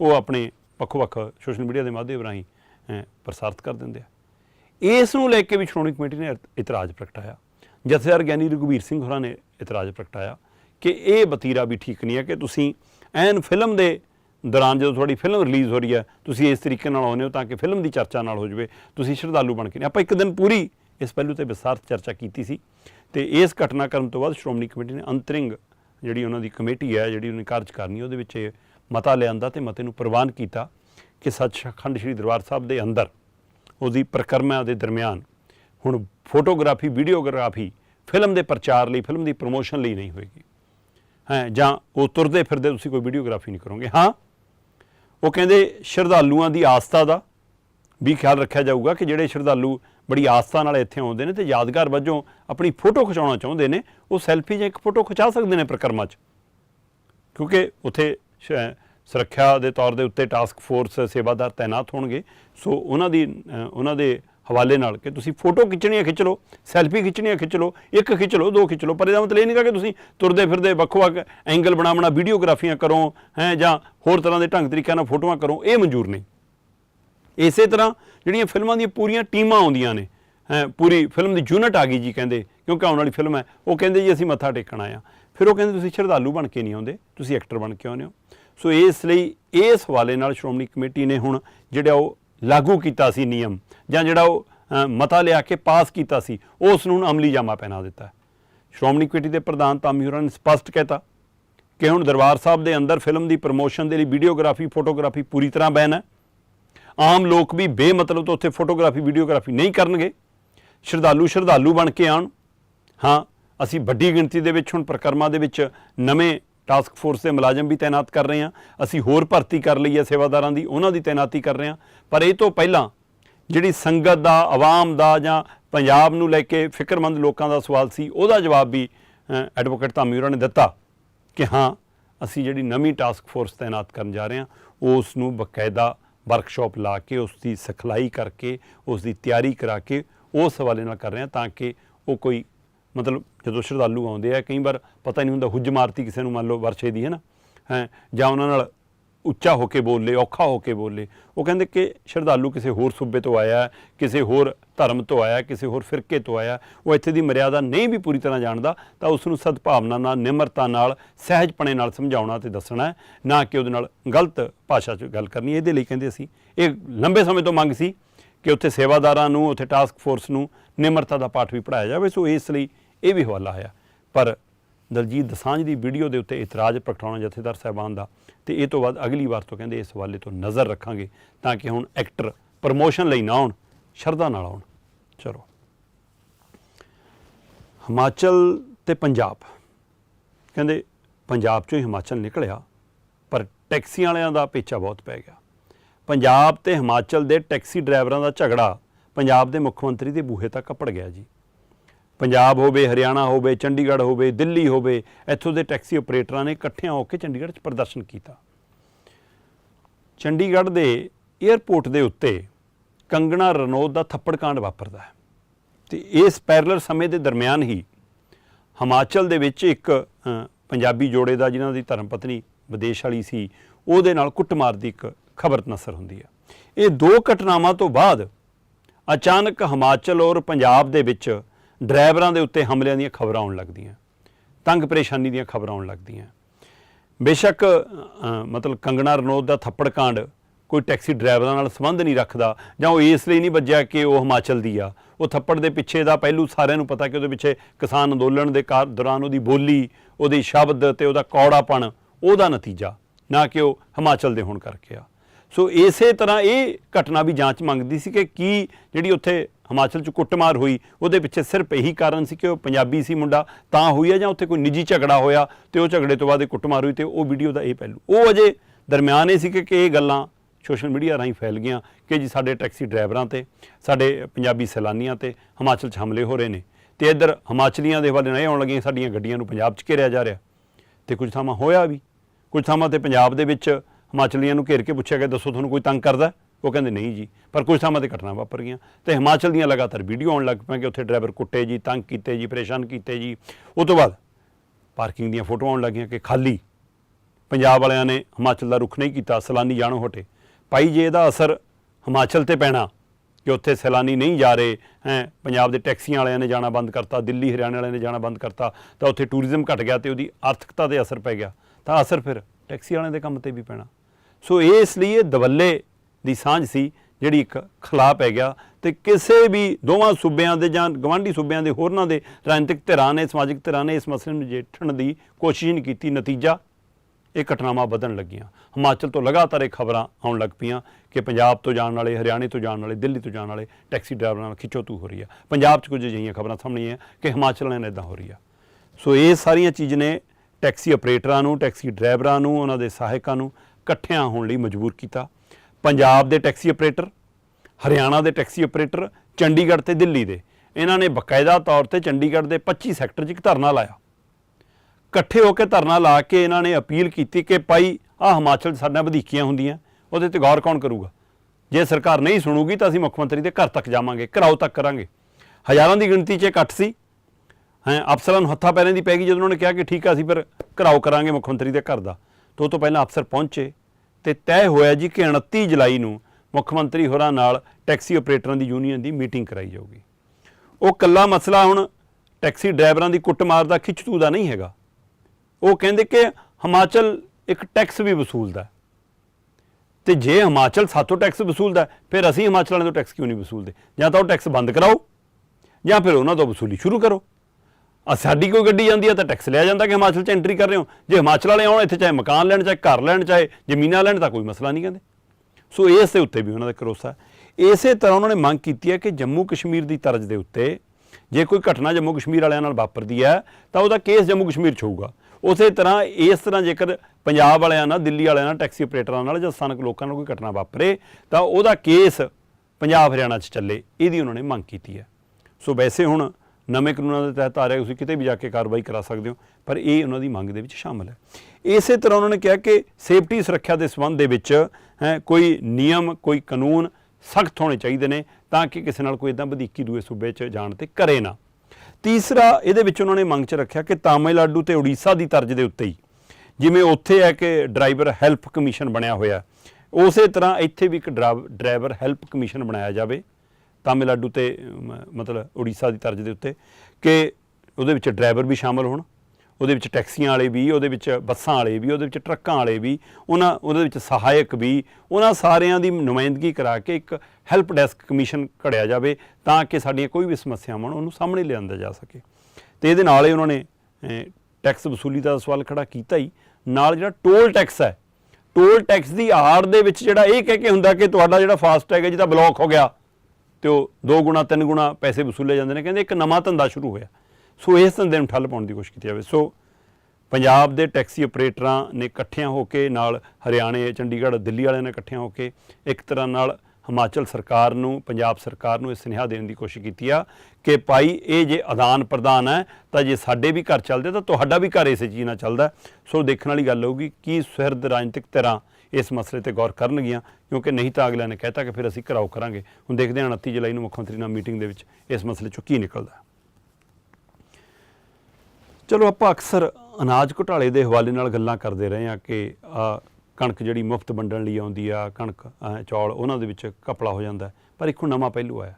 ਉਹ ਆਪਣੇ ਵੱਖ-ਵੱਖ ਸੋਸ਼ਲ ਮੀਡੀਆ ਦੇ ਮਾਧਿਅਮ ਰਾਹੀਂ ਪ੍ਰਸਾਰਿਤ ਕਰ ਦਿੰਦੇ ਆ। ਇਸ ਨੂੰ ਲੈ ਕੇ ਵੀ ਸ਼੍ਰੋਮਣੀ ਕਮੇਟੀ ਨੇ ਇਤਰਾਜ਼ ਪ੍ਰਗਟਾਇਆ ਜਥੇਦਾਰ ਗਿਆਨੀ ਰਘੁਵੀਰ ਸਿੰਘ ਹੋਰਾਂ ਨੇ ਇਤਰਾਜ਼ ਪ੍ਰਗਟਾਇਆ ਕਿ ਇਹ ਬਤੀਰਾ ਵੀ ਠੀਕ ਨਹੀਂ ਹੈ ਕਿ ਤੁਸੀਂ ਐਨ ਫਿਲਮ ਦੇ ਦੌਰਾਨ ਜਦੋਂ ਤੁਹਾਡੀ ਫਿਲਮ ਰਿਲੀਜ਼ ਹੋ ਰਹੀ ਹੈ, ਤੁਸੀਂ ਇਸ ਤਰੀਕੇ ਨਾਲ ਆਉਂਦੇ ਹੋ ਤਾਂ ਕਿ ਫਿਲਮ ਦੀ ਚਰਚਾ ਨਾਲ ਹੋ ਜਾਵੇ, ਤੁਸੀਂ ਸ਼ਰਧਾਲੂ ਬਣ ਕੇ ਨਹੀਂ ਆਪਾਂ ਇੱਕ ਦਿਨ ਪੂਰੀ ਇਸ ਪਹਿਲੂ ਤੇ ਵਿਸਥਾਰਤ ਚਰਚਾ ਕੀਤੀ ਸੀ ਤੇ ਇਸ ਘਟਨਾਕ੍ਰਮ ਤੋਂ ਬਾਅਦ ਸ਼੍ਰੋਮਣੀ ਕਮੇਟੀ ਨੇ ਅੰਤਰਿੰਗ ਜਿਹੜੀ ਉਹਨਾਂ ਦੀ ਕਮੇਟੀ ਹੈ, ਜਿਹੜੀ ਉਹਨੇ ਕਾਰਜ ਕਰਨੀ ਉਹਦੇ ਵਿੱਚ ਇਹ ਮਤਾ ਲਿਆਂਦਾ ਤੇ ਮਤੇ ਨੂੰ ਪ੍ਰਵਾਨ ਕੀਤਾ ਕਿ ਸੱਚਖੰਡ ਸ੍ਰੀ ਦਰਬਾਰ ਸਾਹਿਬ ਦੇ ਅੰਦਰ ਉਹਦੀ ਪ੍ਰਕਰਮਾਂ ਦੇ ਦਰਮਿਆਨ ਹੁਣ ਫੋਟੋਗ੍ਰਾਫੀ, ਵੀਡੀਓਗ੍ਰਾਫੀ ਫਿਲਮ ਦੇ ਪ੍ਰਚਾਰ ਲਈ ਫਿਲਮ ਦੀ ਪ੍ਰੋਮੋਸ਼ਨ ਲਈ ਨਹੀਂ ਹੋਏਗੀ। ਹੈ, ਜਾਂ ਉਹ ਤੁਰਦੇ ਫਿਰਦੇ ਤੁਸੀਂ ਕੋਈ ਵੀਡੀਓਗ੍ਰਾਫੀ ਨਹੀਂ ਕਰੋਗੇ। ਹਾਂ ਉਹ ਕਹਿੰਦੇ ਸ਼ਰਧਾਲੂਆਂ ਦੀ ਆਸਥਾ ਦਾ ਵੀ ਖਿਆਲ ਰੱਖਿਆ ਜਾਊਗਾ ਕਿ ਜਿਹੜੇ ਸ਼ਰਧਾਲੂ ਬੜੀ ਆਸਥਾ ਨਾਲ ਇੱਥੇ ਆਉਂਦੇ ਨੇ ਤੇ ਯਾਦਗਾਰ ਵਜੋਂ ਆਪਣੀ ਫੋਟੋ ਖਿਚਾਉਣਾ ਚਾਹੁੰਦੇ ਨੇ, ਉਹ ਸੈਲਫੀ ਜਾਂ ਇੱਕ ਫੋਟੋ ਖਿਚਾ ਸਕਦੇ ਨੇ ਪ੍ਰਕਰਮਾਂ 'ਚ। ਕਿਉਂਕਿ ਉੱਥੇ ਸ਼- ਸੁਰੱਖਿਆ ਦੇ ਤੌਰ ਦੇ ਉੱਤੇ ਟਾਸਕ ਫੋਰਸ ਸੇਵਾਦਾਰ ਤਾਇਨਾਤ ਹੋਣਗੇ, ਸੋ ਉਹਨਾਂ ਦੀ ਉਹਨਾਂ ਦੇ ਹਵਾਲੇ ਨਾਲ ਕਿ ਤੁਸੀਂ ਫੋਟੋ ਖਿੱਚਣੀ ਹੈ ਖਿੱਚ ਲਓ, ਸੈਲਫੀ ਖਿੱਚਣੀ ਹੈ ਖਿੱਚ ਲਓ, ਇੱਕ ਖਿੱਚ ਲਓ, ਦੋ ਖਿੱਚ ਲਓ, ਪਰ ਇਹਦਾ ਮਤਲਬ ਇਹ ਨਹੀਂਗਾ ਕਿ ਤੁਸੀਂ ਤੁਰਦੇ ਫਿਰਦੇ ਵੱਖ-ਵੱਖ ਐਂਗਲ ਬਣਾ ਬਣਾ ਵੀਡੀਓਗ੍ਰਾਫੀਆਂ ਕਰੋ, ਹੈ, ਜਾਂ ਹੋਰ ਤਰ੍ਹਾਂ ਦੇ ਢੰਗ ਤਰੀਕਿਆਂ ਨਾਲ ਫੋਟੋਆਂ ਕਰੋ, ਇਹ ਮਨਜ਼ੂਰ ਨਹੀਂ। ਇਸੇ ਤਰ੍ਹਾਂ ਜਿਹੜੀਆਂ ਫਿਲਮਾਂ ਦੀਆਂ ਪੂਰੀਆਂ ਟੀਮਾਂ ਆਉਂਦੀਆਂ ਨੇ, ਹੈਂ, ਪੂਰੀ ਫਿਲਮ ਦੀ ਯੂਨਿਟ ਆ ਗਈ ਜੀ ਕਹਿੰਦੇ, ਕਿਉਂਕਿ ਆਉਣ ਵਾਲੀ ਫਿਲਮ ਹੈ, ਉਹ ਕਹਿੰਦੇ ਜੀ ਅਸੀਂ ਮੱਥਾ ਟੇਕਣ ਆਏ ਆ ਫਿਰ ਉਹ ਕਹਿੰਦੇ ਤੁਸੀਂ ਸ਼ਰਧਾਲੂ ਬਣ ਕੇ ਨਹੀਂ ਆਉਂਦੇ, ਤੁਸੀਂ ਐਕਟਰ ਬਣ ਕੇ ਆਉਂਦੇ ਹੋ। ਸੋ ਇਸ ਲਈ ਇਸ ਹਵਾਲੇ ਨਾਲ ਸ਼੍ਰੋਮਣੀ ਕਮੇਟੀ ਨੇ ਹੁਣ ਜਿਹੜਾ ਉਹ ਲਾਗੂ ਕੀਤਾ ਸੀ ਨਿਯਮ ਜਾਂ ਜਿਹੜਾ ਉਹ ਮਤਾ ਲਿਆ ਕੇ ਪਾਸ ਕੀਤਾ ਸੀ, ਉਸ ਨੂੰ ਅਮਲੀ ਜਾਮਾ ਪਹਿਨਾ ਦਿੱਤਾ ਸ਼੍ਰੋਮਣੀ ਕਮੇਟੀ ਦੇ ਪ੍ਰਧਾਨ ਤਾਮੀ ਹੋਰਾਂ ਨੇ ਸਪਸ਼ਟ ਕਹਿਤਾ ਕਿ ਹੁਣ ਦਰਬਾਰ ਸਾਹਿਬ ਦੇ ਅੰਦਰ ਫਿਲਮ ਦੀ ਪ੍ਰਮੋਸ਼ਨ ਦੇ ਲਈ ਵੀਡੀਓਗ੍ਰਾਫੀ, ਫੋਟੋਗ੍ਰਾਫੀ ਪੂਰੀ ਤਰ੍ਹਾਂ ਬੈਨ ਹੈ। ਆਮ ਲੋਕ ਵੀ ਬੇਮਤਲਬ ਤੋਂ ਉੱਥੇ ਫੋਟੋਗ੍ਰਾਫੀ, ਵੀਡੀਓਗ੍ਰਾਫੀ ਨਹੀਂ ਕਰਨਗੇ। ਸ਼ਰਧਾਲੂ ਸ਼ਰਧਾਲੂ ਬਣ ਕੇ ਆਉਣ। ਹਾਂ, ਅਸੀਂ ਵੱਡੀ ਗਿਣਤੀ ਦੇ ਵਿੱਚ ਹੁਣ ਪ੍ਰਕਰਮਾਂ ਦੇ ਵਿੱਚ ਨਵੇਂ ਟਾਸਕ ਫੋਰਸ ਦੇ ਮੁਲਾਜ਼ਮ ਵੀ ਤਾਇਨਾਤ ਕਰ ਰਹੇ ਹਾਂ। ਅਸੀਂ ਹੋਰ ਭਰਤੀ ਕਰ ਲਈ ਹੈ ਸੇਵਾਦਾਰਾਂ ਦੀ, ਉਹਨਾਂ ਦੀ ਤਾਇਨਾਤੀ ਕਰ ਰਹੇ ਹਾਂ। ਪਰ ਇਹ ਤੋਂ ਪਹਿਲਾਂ ਜਿਹੜੀ ਸੰਗਤ ਦਾ, ਆਵਾਮ ਦਾ ਜਾਂ ਪੰਜਾਬ ਨੂੰ ਲੈ ਕੇ ਫਿਕਰਮੰਦ ਲੋਕਾਂ ਦਾ ਸਵਾਲ ਸੀ, ਉਹਦਾ ਜਵਾਬ ਵੀ ਐਡਵੋਕੇਟ ਧਾਮੀ ਹੋਰਾਂ ਨੇ ਦਿੱਤਾ ਕਿ ਹਾਂ, ਅਸੀਂ ਜਿਹੜੀ ਨਵੀਂ ਟਾਸਕ ਫੋਰਸ ਤਾਇਨਾਤ ਕਰਨ ਜਾ ਰਹੇ ਹਾਂ ਉਸ ਨੂੰ ਬਕਾਇਦਾ ਵਰਕਸ਼ਾਪ ਲਾ ਕੇ ਉਸ ਦੀ ਸਿਖਲਾਈ ਕਰਕੇ ਉਸ ਦੀ ਤਿਆਰੀ ਕਰਾ ਕੇ, ਉਸ ਹਵਾਲੇ ਨਾਲ ਕਰ ਰਹੇ ਹਾਂ ਤਾਂ ਕਿ ਉਹ ਕੋਈ, ਮਤਲਬ ਜਦੋਂ ਸ਼ਰਧਾਲੂ ਆਉਂਦੇ ਆ, ਕਈ ਵਾਰ ਪਤਾ ਨਹੀਂ ਹੁੰਦਾ, ਹੁੱਜ ਮਾਰਤੀ ਕਿਸੇ ਨੂੰ ਮੰਨ ਲਓ ਵਰਸ਼ੇ ਦੀ, ਹੈ ਨਾ? ਹੈ, ਜਾਂ ਉਹਨਾਂ ਨਾਲ ਉੱਚਾ ਹੋ ਕੇ ਬੋਲੇ, ਔਖਾ ਹੋ ਕੇ ਬੋਲੇ। ਉਹ ਕਹਿੰਦੇ ਕਿ ਸ਼ਰਧਾਲੂ ਕਿਸੇ ਹੋਰ ਸੂਬੇ ਤੋਂ ਆਇਆ, ਕਿਸੇ ਹੋਰ ਧਰਮ ਤੋਂ ਆਇਆ, ਕਿਸੇ ਹੋਰ ਫਿਰਕੇ ਤੋਂ ਆਇਆ, ਉਹ ਇੱਥੇ ਦੀ ਮਰਿਆਦਾ ਨਹੀਂ ਵੀ ਪੂਰੀ ਤਰ੍ਹਾਂ ਜਾਣਦਾ, ਤਾਂ ਉਸ ਨੂੰ ਸਦਭਾਵਨਾ ਨਾਲ, ਨਿਮਰਤਾ ਨਾਲ, ਸਹਿਜਪਣੇ ਨਾਲ ਸਮਝਾਉਣਾ ਤੇ ਦੱਸਣਾ ਨਾ ਕਿ ਉਹਦੇ ਨਾਲ ਗਲਤ ਭਾਸ਼ਾ 'ਚ ਗੱਲ ਕਰਨੀ। ਇਹਦੇ ਲਈ ਕਹਿੰਦੇ ਅਸੀਂ, ਇਹ ਲੰਬੇ ਸਮੇਂ ਤੋਂ ਮੰਗ ਸੀ ਕਿ ਉੱਥੇ ਸੇਵਾਦਾਰਾਂ ਨੂੰ, ਉੱਥੇ ਟਾਸਕ ਫੋਰਸ ਨੂੰ ਨਿਮਰਤਾ ਦਾ ਪਾਠ ਵੀ ਪੜਾਇਆ ਜਾਵੇ। ਸੋ ਇਸ ਲਈ ਇਹ ਵੀ ਹਵਾਲਾ ਆਇਆ ਪਰ ਦਲਜੀਤ ਦਸਾਂਝ ਦੀ ਵੀਡੀਓ ਦੇ ਉੱਤੇ ਇਤਰਾਜ਼ ਪ੍ਰਗਟਾਉਣਾ ਜਥੇਦਾਰ ਸਾਹਿਬਾਨ ਦਾ ਤੇ ਇਹ ਤੋਂ ਬਾਅਦ ਅਗਲੀ ਵਾਰ ਤੋਂ ਕਹਿੰਦੇ ਇਸ ਹਵਾਲੇ ਤੋਂ ਨਜ਼ਰ ਰੱਖਾਂਗੇ ਤਾਂ ਕਿ ਹੁਣ ਐਕਟਰ ਪ੍ਰਮੋਸ਼ਨ ਲਈ ਨਾ ਆਉਣ, ਸ਼ਰਧਾ ਨਾਲ ਆਉਣ। ਚਲੋ। ਹਿਮਾਚਲ ਤੇ ਪੰਜਾਬ। ਕਹਿੰਦੇ ਪੰਜਾਬ ਚੋਂ ਹੀ ਹਿਮਾਚਲ ਨਿਕਲਿਆ, ਪਰ ਟੈਕਸੀ ਵਾਲਿਆਂ ਦਾ ਪੇਚਾ ਬਹੁਤ ਪੈ ਗਿਆ। ਪੰਜਾਬ ਤੇ ਹਿਮਾਚਲ ਦੇ ਟੈਕਸੀ ਡਰਾਈਵਰਾਂ ਦਾ ਝਗੜਾ, ਪੰਜਾਬ ਦੇ ਮੁੱਖ ਮੰਤਰੀ ਦੇ ਬੂਹੇ ਤੱਕ ਅਪੜ ਗਿਆ ਜੀ। ਪੰਜਾਬ ਹੋਵੇ, ਹਰਿਆਣਾ ਹੋਵੇ, ਚੰਡੀਗੜ੍ਹ ਹੋਵੇ, ਦਿੱਲੀ ਹੋਵੇ, ਇੱਥੋਂ ਦੇ ਟੈਕਸੀ ਆਪਰੇਟਰਾਂ ਨੇ ਇਕੱਠਿਆਂ ਹੋ ਕੇ ਚੰਡੀਗੜ੍ਹ 'ਚ ਪ੍ਰਦਰਸ਼ਨ ਕੀਤਾ। ਚੰਡੀਗੜ੍ਹ ਦੇ 에ਅਰਪੋਰਟ ਦੇ ਉੱਤੇ ਕੰਗਣਾ ਰਣੌਤ ਦਾ ਥੱਪੜ ਕਾਂਡ ਵਾਪਰਦਾ ਹੈ ਤੇ ਇਸ ਪੈਰਲਲ ਸਮੇਂ ਦੇ ਦਰਮਿਆਨ ਹੀ ਹਿਮਾਚਲ ਦੇ ਵਿੱਚ ਇੱਕ ਪੰਜਾਬੀ ਜੋੜੇ ਦਾ ਜਿਨ੍ਹਾਂ ਦੀ ਧਰਮ ਪਤਨੀ ਵਿਦੇਸ਼ ਵਾਲੀ ਸੀ, ਉਹਦੇ ਨਾਲ ਕੁੱਟਮਾਰ ਦੀ ਇੱਕ ਖਬਰ ਨਸਰ ਹੁੰਦੀ ਹੈ। ਇਹ ਦੋ ਘਟਨਾਵਾਂ ਤੋਂ ਬਾਅਦ ਅਚਾਨਕ ਹਿਮਾਚਲ ਔਰ ਪੰਜਾਬ ਦੇ ਵਿੱਚ ਡਰਾਈਵਰਾਂ ਦੇ ਉੱਤੇ ਹਮਲਿਆਂ ਦੀਆਂ ਖਬਰਾਂ ਆਉਣ ਲੱਗਦੀਆਂ, ਤੰਗ ਪਰੇਸ਼ਾਨੀ ਦੀਆਂ ਖਬਰਾਂ ਆਉਣ ਲੱਗਦੀਆਂ। ਬੇਸ਼ੱਕ ਮਤਲਬ ਕੰਗਣਾ ਰਣੌਤ ਦਾ ਥੱਪੜ ਕਾਂਡ ਕੋਈ ਟੈਕਸੀ ਡਰਾਈਵਰਾਂ ਨਾਲ ਸੰਬੰਧ ਨਹੀਂ ਰੱਖਦਾ, ਜਾਂ ਉਹ ਇਸ ਲਈ ਨਹੀਂ ਵੱਜਿਆ ਕਿ ਉਹ ਹਿਮਾਚਲ ਦੀ ਆ। ਉਹ ਥੱਪੜ ਦੇ ਪਿੱਛੇ ਦਾ ਪਹਿਲੂ ਸਾਰਿਆਂ ਨੂੰ ਪਤਾ ਕਿ ਉਹਦੇ ਪਿੱਛੇ ਕਿਸਾਨ ਅੰਦੋਲਨ ਦੇ ਕਾਰ ਦੌਰਾਨ ਉਹਦੀ ਬੋਲੀ, ਉਹਦੇ ਸ਼ਬਦ ਤੇ ਉਹਦਾ ਕੌੜਾਪਣ, ਉਹਦਾ ਨਤੀਜਾ, ਨਾ ਕਿ ਉਹ ਹਿਮਾਚਲ ਦੇ ਹੋਣ ਕਰਕੇ ਆ। ਸੋ ਇਸੇ ਤਰ੍ਹਾਂ ਇਹ ਘਟਨਾ ਵੀ ਜਾਂਚ ਮੰਗਦੀ ਸੀ ਕਿ ਕੀ ਜਿਹੜੀ ਉੱਥੇ ਹਿਮਾਚਲ 'ਚ ਕੁੱਟਮਾਰ ਹੋਈ। ਉਹਦੇ ਪਿੱਛੇ ਸਿਰਫ ਇਹੀ ਕਾਰਨ ਸੀ ਕਿ ਉਹ ਪੰਜਾਬੀ ਸੀ ਮੁੰਡਾ। ਤਾਂ ਹੋਈ ਹੈ ਜਾਂ ਉੱਥੇ ਕੋਈ ਨਿੱਜੀ ਝਗੜਾ ਹੋਇਆ ਤੇ ਉਹ ਝਗੜੇ ਤੋਂ ਬਾਅਦ ਇਹ ਕੁੱਟਮਾਰ ਹੋਈ ਤੇ ਉਹ ਵੀਡੀਓ ਦਾ ਇਹ ਪਹਿਲੂ। ਉਹ ਅਜੇ ਦਰਮਿਆਨ ਇਹ ਸੀ ਕਿ ਇਹ ਗੱਲਾਂ ਸੋਸ਼ਲ ਮੀਡੀਆ ਰਾਹੀਂ ਫੈਲ ਗਈਆਂ ਕਿ ਜੀ ਸਾਡੇ ਟੈਕਸੀ ਡਰਾਈਵਰਾਂ ਤੇ, ਸਾਡੇ ਪੰਜਾਬੀ ਸੈਲਾਨੀਆਂ ਤੇ ਹਿਮਾਚਲ 'ਚ ਹਮਲੇ ਹੋ ਰਹੇ ਨੇ। ਤੇ ਇੱਧਰ ਹਿਮਾਚਲੀਆਂ ਦੇ ਹਵਾਲੇ ਨਾਲ ਇਹ ਆਉਣ ਲੱਗੀਆਂ ਸਾਡੀਆਂ ਗੱਡੀਆਂ ਨੂੰ ਪੰਜਾਬ 'ਚ ਘੇਰਿਆ ਜਾ ਰਿਹਾ। ਤੇ ਕੁਝ ਥਾਵਾਂ ਹੋਇਆ ਵੀ। ਕੁਝ ਥਾਵਾਂ ਤੇ ਪੰਜਾਬ ਦੇ ਵਿੱਚ ਹਿਮਾਚਲੀਆਂ ਨੂੰ ਘੇਰ ਕੇ ਪੁੱਛਿਆ ਗਿਆ, ਦੱਸੋ ਤੁਹਾਨੂੰ ਕੋਈ ਤੰਗ ਕਰਦਾ? ਉਹ ਕਹਿੰਦੇ, ਨਹੀਂ ਜੀ, ਪਰ ਕੁਝ ਥਾਵਾਂ ਤੇ ਘਟਨਾ ਵਾਪਰ ਗਈਆਂ। ਤੇ ਹਿਮਾਚਲ ਦੀਆਂ ਲਗਾਤਾਰ ਵੀਡੀਓ ਆਉਣ ਲੱਗ ਪਈਆਂ ਕਿ ਉੱਥੇ ਡਰਾਈਵਰ ਕੁੱਟੇ ਜੀ, ਤੰਗ ਕੀਤੇ ਜੀ, ਪਰੇਸ਼ਾਨ ਕੀਤੇ ਜੀ। ਉਹ ਤੋਂ ਬਾਅਦ ਪਾਰਕਿੰਗ ਦੀਆਂ ਫੋਟੋਆਂ ਆਉਣ ਲੱਗੀਆਂ ਕਿ ਖਾਲੀ ਪੰਜਾਬ ਵਾਲਿਆਂ ਨੇ ਹਿਮਾਚਲ ਦਾ ਰੁਖ ਨਹੀਂ ਕੀਤਾ, ਸੈਲਾਨੀ ਜਾਣੋ ਹਟੇ। ਭਾਈ, ਜੇ ਇਹਦਾ ਅਸਰ ਹਿਮਾਚਲ ਤੇ ਪੈਣਾ ਕਿ ਉੱਥੇ ਸੈਲਾਨੀ ਨਹੀਂ ਜਾ ਰਹੇ, ਹੈ, ਪੰਜਾਬ ਦੇ ਟੈਕਸੀਆਂ ਵਾਲਿਆਂ ਨੇ ਜਾਣਾ ਬੰਦ ਕਰਤਾ, ਦਿੱਲੀ, ਹਰਿਆਣਾ ਵਾਲਿਆਂ ਨੇ ਜਾਣਾ ਬੰਦ ਕਰਤਾ, ਤਾਂ ਉੱਥੇ ਟੂਰਿਜ਼ਮ ਘਟ ਗਿਆ ਤੇ ਉਹਦੀ ਆਰਥਿਕਤਾ ਤੇ ਅਸਰ ਪੈ ਗਿਆ, ਤਾਂ ਅਸਰ ਫਿਰ ਟੈਕਸੀ ਵਾਲਿਆਂ ਦੇ ਕੰਮ ਤੇ ਵੀ ਪੈਣਾ। ਸੋ ਇਸ ਲਈ ਇਹ ਦਵੱਲੇ ਦੀ ਸਾਂਝ ਸੀ, ਜਿਹੜੀ ਇੱਕ ਖਲਾ ਪੈ ਗਿਆ ਤੇ ਕਿਸੇ ਵੀ ਦੋਵਾਂ ਸੂਬਿਆਂ ਦੇ ਜਾਂ ਗਵਾਂਢੀ ਸੂਬਿਆਂ ਦੇ ਹੋਰਨਾਂ ਦੇ ਰਾਜਨੀਤਿਕ ਧਿਰਾਂ ਨੇ, ਸਮਾਜਿਕ ਧਿਰਾਂ ਨੇ ਇਸ ਮਸਲੇ ਨੂੰ ਨਜਿੱਠਣ ਦੀ ਕੋਸ਼ਿਸ਼ ਨਹੀਂ ਕੀਤੀ। ਨਤੀਜਾ, ਇਹ ਘਟਨਾਵਾਂ ਵਧਣ ਲੱਗੀਆਂ। ਹਿਮਾਚਲ ਤੋਂ ਲਗਾਤਾਰ ਇਹ ਖਬਰਾਂ ਆਉਣ ਲੱਗ ਪਈਆਂ ਕਿ ਪੰਜਾਬ ਤੋਂ ਜਾਣ ਵਾਲੇ, ਹਰਿਆਣੇ ਤੋਂ ਜਾਣ ਵਾਲੇ, ਦਿੱਲੀ ਤੋਂ ਜਾਣ ਵਾਲੇ ਟੈਕਸੀ ਡਰਾਈਵਰਾਂ ਨਾਲ ਖਿੱਚੋਤੂ ਹੋ ਰਹੀ ਆ। ਪੰਜਾਬ 'ਚ ਕੁਝ ਅਜਿਹੀਆਂ ਖਬਰਾਂ ਸਾਹਮਣੇ ਆਈਆਂ ਕਿ ਹਿਮਾਚਲ ਨਾਲ ਇਦਾਂ ਹੋ ਰਹੀ ਆ। ਸੋ ਇਹ ਸਾਰੀਆਂ ਚੀਜ਼ ਨੇ ਟੈਕਸੀ ਆਪਰੇਟਰਾਂ ਨੂੰ, ਟੈਕਸੀ ਡਰਾਈਵਰਾਂ ਨੂੰ, ਉਹਨਾਂ ਦੇ ਸਹਾਇਕਾਂ ਨੂੰ ਇਕੱਠਿਆਂ ਹੋਣ ਲਈ ਮਜਬੂਰ ਕੀਤਾ। ਪੰਜਾਬ ਦੇ ਟੈਕਸੀ ਆਪਰੇਟਰ, ਹਰਿਆਣਾ ਦੇ ਟੈਕਸੀ ਆਪਰੇਟਰ, ਚੰਡੀਗੜ੍ਹ ਤੇ ਦਿੱਲੀ ਦੇ। ਇਹਨਾਂ ਨੇ ਬਕਾਇਦਾ ਤੌਰ ਤੇ ਚੰਡੀਗੜ੍ਹ ਦੇ 25 ਸੈਕਟਰ 'ਚ ਇੱਕ ਧਰਨਾ ਲਾਇਆ। ਇਕੱਠੇ ਹੋ ਕੇ ਧਰਨਾ ਲਾ ਕੇ ਇਹਨਾਂ ਨੇ ਅਪੀਲ ਕੀਤੀ ਕਿ ਭਾਈ ਆ ਹਿਮਾਚਲ ਸਾਡਾ ਵਧੀਕੀਆਂ ਹੁੰਦੀਆਂ, ਉਹਦੇ ਤੇ ਗੌਰ ਕੌਣ ਕਰੂਗਾ? ਜੇ ਸਰਕਾਰ ਨਹੀਂ ਸੁਣੂਗੀ ਤਾਂ ਅਸੀਂ ਮੁੱਖ ਮੰਤਰੀ ਦੇ ਘਰ ਤੱਕ ਜਾਵਾਂਗੇ, ਘਰਾਓ ਤੱਕ ਕਰਾਂਗੇ। ਹਜ਼ਾਰਾਂ ਦੀ ਗਿਣਤੀ 'ਚ ਇਕੱਠ ਸੀ। ਹੈ, ਅਫਸਰਾਂ ਨੂੰ ਹੱਥਾਂ ਪੈਰਾਂ ਦੀ ਪੈ ਗਈ ਜਦੋਂ ਉਹਨਾਂ ਨੇ ਕਿਹਾ ਕਿ ਠੀਕ ਆ, ਅਸੀਂ ਫਿਰ ਘਰਾਓ ਕਰਾਂਗੇ ਮੁੱਖ ਮੰਤਰੀ ਦੇ ਘਰ ਦਾ। ਤੋਂ ਤੋਂ ਪਹਿਲਾਂ ਅਫਸਰ ਪਹੁੰਚੇ। ਤੇ ਤੈਅ ਹੋਇਆ ਜੀ ਕਿ 29 ਜੁਲਾਈ ਨੂੰ ਮੁੱਖ ਮੰਤਰੀ ਹੋਰਾਂ ਨਾਲ ਟੈਕਸੀ ਆਪਰੇਟਰਾਂ ਦੀ ਯੂਨੀਅਨ ਦੀ ਮੀਟਿੰਗ ਕਰਾਈ ਜਾਊਗੀ। ਉਹ ਕੱਲਾ ਮਸਲਾ ਹੁਣ ਟੈਕਸੀ ਡਰਾਈਵਰਾਂ ਦੀ ਕੁੱਟਮਾਰ ਦਾ ਖਿੱਚਤੂ ਦਾ ਨਹੀਂ ਹੈਗਾ। ਉਹ ਕਹਿੰਦੇ ਕਿ ਹਿਮਾਚਲ ਇੱਕ ਟੈਕਸ ਵੀ ਵਸੂਲਦਾ ਹੈ। ਤੇ ਜੇ ਹਿਮਾਚਲ ਸਾਤੋਂ ਟੈਕਸ ਵਸੂਲਦਾ ਫਿਰ ਅਸੀਂ ਹਿਮਾਚਲ ਵਾਲਿਆਂ ਤੋਂ ਟੈਕਸ ਕਿਉਂ ਨਹੀਂ ਵਸੂਲਦੇ? ਜਾਂ ਤਾਂ ਉਹ ਟੈਕਸ ਬੰਦ ਕਰਾਓ, ਜਾਂ ਫਿਰ ਉਹਨਾਂ ਤੋਂ ਵਸੂਲੀ ਸ਼ੁਰੂ ਕਰੋ। ਆ ਸਾਡੀ ਕੋਈ ਗੱਡੀ ਜਾਂਦੀ ਹੈ ਤਾਂ ਟੈਕਸ ਲਿਆ ਜਾਂਦਾ ਕਿ ਹਿਮਾਚਲ 'ਚ ਐਂਟਰੀ ਕਰ ਰਹੇ ਹੋ? ਜੇ ਹਿਮਾਚਲ ਵਾਲੇ ਆਉਣ ਇੱਥੇ ਚਾਹੇ ਮਕਾਨ ਲੈਣ, ਚਾਹੇ ਘਰ ਲੈਣ, ਚਾਹੇ ਜ਼ਮੀਨਾਂ ਲੈਣ ਤਾਂ ਕੋਈ ਮਸਲਾ ਨਹੀਂ ਕਹਿੰਦੇ। ਸੋ ਇਸ ਦੇ ਉੱਤੇ ਵੀ ਉਹਨਾਂ ਦਾ ਕਰੋਸਾ ਇਸੇ ਤਰ੍ਹਾਂ ਉਹਨਾਂ ਨੇ ਮੰਗ ਕੀਤੀ ਹੈ ਕਿ ਜੰਮੂ ਕਸ਼ਮੀਰ ਦੀ ਤਰਜ਼ ਦੇ ਉੱਤੇ ਜੇ ਕੋਈ ਘਟਨਾ ਜੰਮੂ ਕਸ਼ਮੀਰ ਵਾਲਿਆਂ ਨਾਲ ਵਾਪਰਦੀ ਹੈ, ਤਾਂ ਉਹਦਾ ਕੇਸ ਜੰਮੂ ਕਸ਼ਮੀਰ 'ਚ ਹੋਊਗਾ। ਉਸੇ ਤਰ੍ਹਾਂ ਇਸ ਤਰ੍ਹਾਂ ਜੇਕਰ ਪੰਜਾਬ ਵਾਲਿਆਂ ਨਾਲ, ਦਿੱਲੀ ਵਾਲਿਆਂ ਨਾਲ ਟੈਕਸੀ ਆਪਰੇਟਰਾਂ ਨਾਲ ਜਾਂ ਸਥਾਨਕ ਲੋਕਾਂ ਨਾਲ ਕੋਈ ਘਟਨਾ ਵਾਪਰੇ, ਤਾਂ ਉਹਦਾ ਕੇਸ ਪੰਜਾਬ, ਹਰਿਆਣਾ 'ਚ ਚੱਲੇ। ਇਹਦੀ ਉਹਨਾਂ ਨੇ ਮੰਗ ਕੀਤੀ ਹੈ। ਸੋ ਵੈਸੇ ਹੁਣ ਨਵੇਂ ਕਾਨੂੰਨਾਂ ਦੇ ਤਹਿਤ ਆ ਰਿਹਾ, ਤੁਸੀਂ ਕਿਤੇ ਵੀ ਜਾ ਕੇ ਕਾਰਵਾਈ ਕਰਾ ਸਕਦੇ ਹੋ, ਪਰ ਇਹ ਉਹਨਾਂ ਦੀ ਮੰਗ ਦੇ ਵਿੱਚ ਸ਼ਾਮਲ ਹੈ। ਇਸੇ ਤਰ੍ਹਾਂ ਉਹਨਾਂ ਨੇ ਕਿਹਾ ਕਿ ਸੇਫਟੀ ਸੁਰੱਖਿਆ ਦੇ ਸੰਬੰਧ ਦੇ ਵਿੱਚ, ਹੈ, ਕੋਈ ਨਿਯਮ, ਕੋਈ ਕਾਨੂੰਨ ਸਖਤ ਹੋਣੇ ਚਾਹੀਦੇ ਨੇ, ਤਾਂ ਕਿ ਕਿਸੇ ਨਾਲ ਕੋਈ ਇਦਾਂ ਵਧੀਕੀ ਦੂਏ ਸੂਬੇ 'ਚ ਜਾਣ ਤੇ ਕਰੇ ਨਾ। ਤੀਸਰਾ, ਇਹਦੇ ਵਿੱਚ ਉਹਨਾਂ ਨੇ ਮੰਗ 'ਚ ਰੱਖਿਆ ਕਿ ਤਾਮਿਲਨਾਡੂ ਤੇ ਉੜੀਸਾ ਦੀ ਤਰਜ਼ ਦੇ ਉੱਤੇ ਹੀ, ਜਿਵੇਂ ਉੱਥੇ ਹੈ ਕਿ ਡਰਾਈਵਰ ਹੈਲਪ ਕਮਿਸ਼ਨ ਬਣਿਆ ਹੋਇਆ। ਉਸੇ ਤਰ੍ਹਾਂ ਇੱਥੇ ਵੀ ਇੱਕ ਡਰਾਵ- ਡਰਾਈਵਰ ਹੈਲਪ ਕਮਿਸ਼ਨ ਬਣਾਇਆ ਜਾਵੇ। ਤਾਮਿਲਨਾਡੂ ਤੇ ਅਮ, ਮਤਲਬ ਉੜੀਸਾ ਦੀ ਤਰਜ਼ ਦੇ ਉੱਤੇ ਕਿ ਉਹਦੇ ਵਿੱਚ ਡਰਾਈਵਰ ਵੀ ਸ਼ਾਮਲ ਹੋਣ ਉਹਦੇ ਵਿੱਚ ਟੈਕਸੀਆਂ ਵਾਲੇ ਵੀ ਉਹਦੇ ਵਿੱਚ ਬੱਸਾਂ ਵਾਲੇ ਵੀ ਉਹਦੇ ਵਿੱਚ ਟਰੱਕਾਂ ਵਾਲੇ ਵੀ ਉਹਨਾਂ ਉਹਦੇ ਵਿੱਚ ਸਹਾਇਕ ਵੀ ਉਹਨਾਂ ਸਾਰਿਆਂ ਦੀ ਨੁਮਾਇੰਦਗੀ ਕਰਾ ਕੇ ਇੱਕ ਹੈਲਪ ਡੈਸਕ ਕਮਿਸ਼ਨ ਘੜਿਆ ਜਾਵੇ ਤਾਂ ਕਿ ਸਾਡੀਆਂ ਕੋਈ ਵੀ ਸਮੱਸਿਆਵਾਂ ਉਹਨੂੰ ਸਾਹਮਣੇ ਲਿਆਂਦਾ ਜਾ ਸਕੇ। ਤੇ ਇਹਦੇ ਨਾਲ ਹੀ ਉਹਨਾਂ ਨੇ ਟੈਕਸ ਵਸੂਲੀ ਦਾ ਸਵਾਲ ਖੜਾ ਕੀਤਾ ਹੀ। ਨਾਲ ਜਿਹੜਾ ਟੋਲ ਟੈਕਸ ਹੈ ਟੋਲ ਟੈਕਸ ਦੀ ਆੜ ਦੇ ਵਿੱਚ ਜਿਹੜਾ ਇਹ ਕਹਿ ਕੇ ਹੁੰਦਾ ਕਿ ਤੁਹਾਡਾ ਜਿਹੜਾ ਫਾਸਟੈਗ ਹੈ ਜਿਹਦਾ ਬਲੌਕ ਹੋ ਗਿਆ ਤੇ ਉਹ ਦੋ ਗੁਣਾ, ਤਿੰਨ ਗੁਣਾ ਪੈਸੇ ਵਸੂਲੇ ਜਾਂਦੇ ਨੇ, ਕਹਿੰਦੇ ਇੱਕ ਨਵਾਂ ਧੰਦਾ ਸ਼ੁਰੂ ਹੋਇਆ। ਸੋ ਇਸ ਧੰਦੇ ਨੂੰ ਠੱਲ ਪਾਉਣ ਦੀ ਕੋਸ਼ਿਸ਼ ਕੀਤੀ ਜਾਵੇ। ਸੋ ਪੰਜਾਬ ਦੇ ਟੈਕਸੀ ਆਪਰੇਟਰਾਂ ਨੇ ਇਕੱਠਿਆਂ ਹੋ ਕੇ ਨਾਲ ਹਰਿਆਣੇ, ਚੰਡੀਗੜ੍ਹ, ਦਿੱਲੀ ਵਾਲਿਆਂ ਨੇ ਇਕੱਠਿਆਂ ਹੋ ਕੇ ਇੱਕ ਤਰ੍ਹਾਂ ਨਾਲ ਹਿਮਾਚਲ ਸਰਕਾਰ ਨੂੰ, ਪੰਜਾਬ ਸਰਕਾਰ ਨੂੰ ਇਹ ਸੁਨੇਹਾ ਦੇਣ ਦੀ ਕੋਸ਼ਿਸ਼ ਕੀਤੀ ਆ ਕਿ ਭਾਈ ਇਹ ਜੇ ਆਦਾਨ ਪ੍ਰਦਾਨ ਹੈ, ਤਾਂ ਜੇ ਸਾਡੇ ਵੀ ਘਰ ਚੱਲਦੇ, ਤਾਂ ਤੁਹਾਡਾ ਵੀ ਘਰ ਇਸੇ ਚੀਜ਼ ਨਾਲ ਚੱਲਦਾ। ਸੋ ਦੇਖਣ ਵਾਲੀ ਗੱਲ ਹੋਊਗੀ ਕੀ ਸੁਹਿਰਦ ਰਾਜਨੀਤਿਕ ਧਿਰਾਂ ਇਸ ਮਸਲੇ ਤੇ ਗੌਰ ਕਰਨਗੀਆਂ, ਕਿਉਂਕਿ ਨਹੀਂ ਤਾਂ ਅਗਲਿਆਂ ਨੇ ਕਹਿਤਾ ਕਿ ਫਿਰ ਅਸੀਂ ਘਰਾਓ ਕਰਾਂਗੇ। ਹੁਣ ਦੇਖਦੇ ਹਾਂ 29 ਜੁਲਾਈ ਨੂੰ ਮੁੱਖ ਮੰਤਰੀ ਨਾਲ ਮੀਟਿੰਗ ਦੇ ਵਿੱਚ ਇਸ ਮਸਲੇ 'ਚੋਂ ਕੀ ਨਿਕਲਦਾ। ਚਲੋ, ਆਪਾਂ ਅਕਸਰ ਅਨਾਜ ਘੁਟਾਲੇ ਦੇ ਹਵਾਲੇ ਨਾਲ ਗੱਲਾਂ ਕਰਦੇ ਰਹੇ ਹਾਂ ਕਿ ਆ ਕਣਕ ਜਿਹੜੀ ਮੁਫਤ ਵੰਡਣ ਲਈ ਆਉਂਦੀ ਆ, ਕਣਕ ਚੌਲ, ਉਹਨਾਂ ਦੇ ਵਿੱਚ ਕਪੜਾ ਹੋ ਜਾਂਦਾ। ਪਰ ਇੱਕ ਨਵਾਂ ਪਹਿਲੂ ਆਇਆ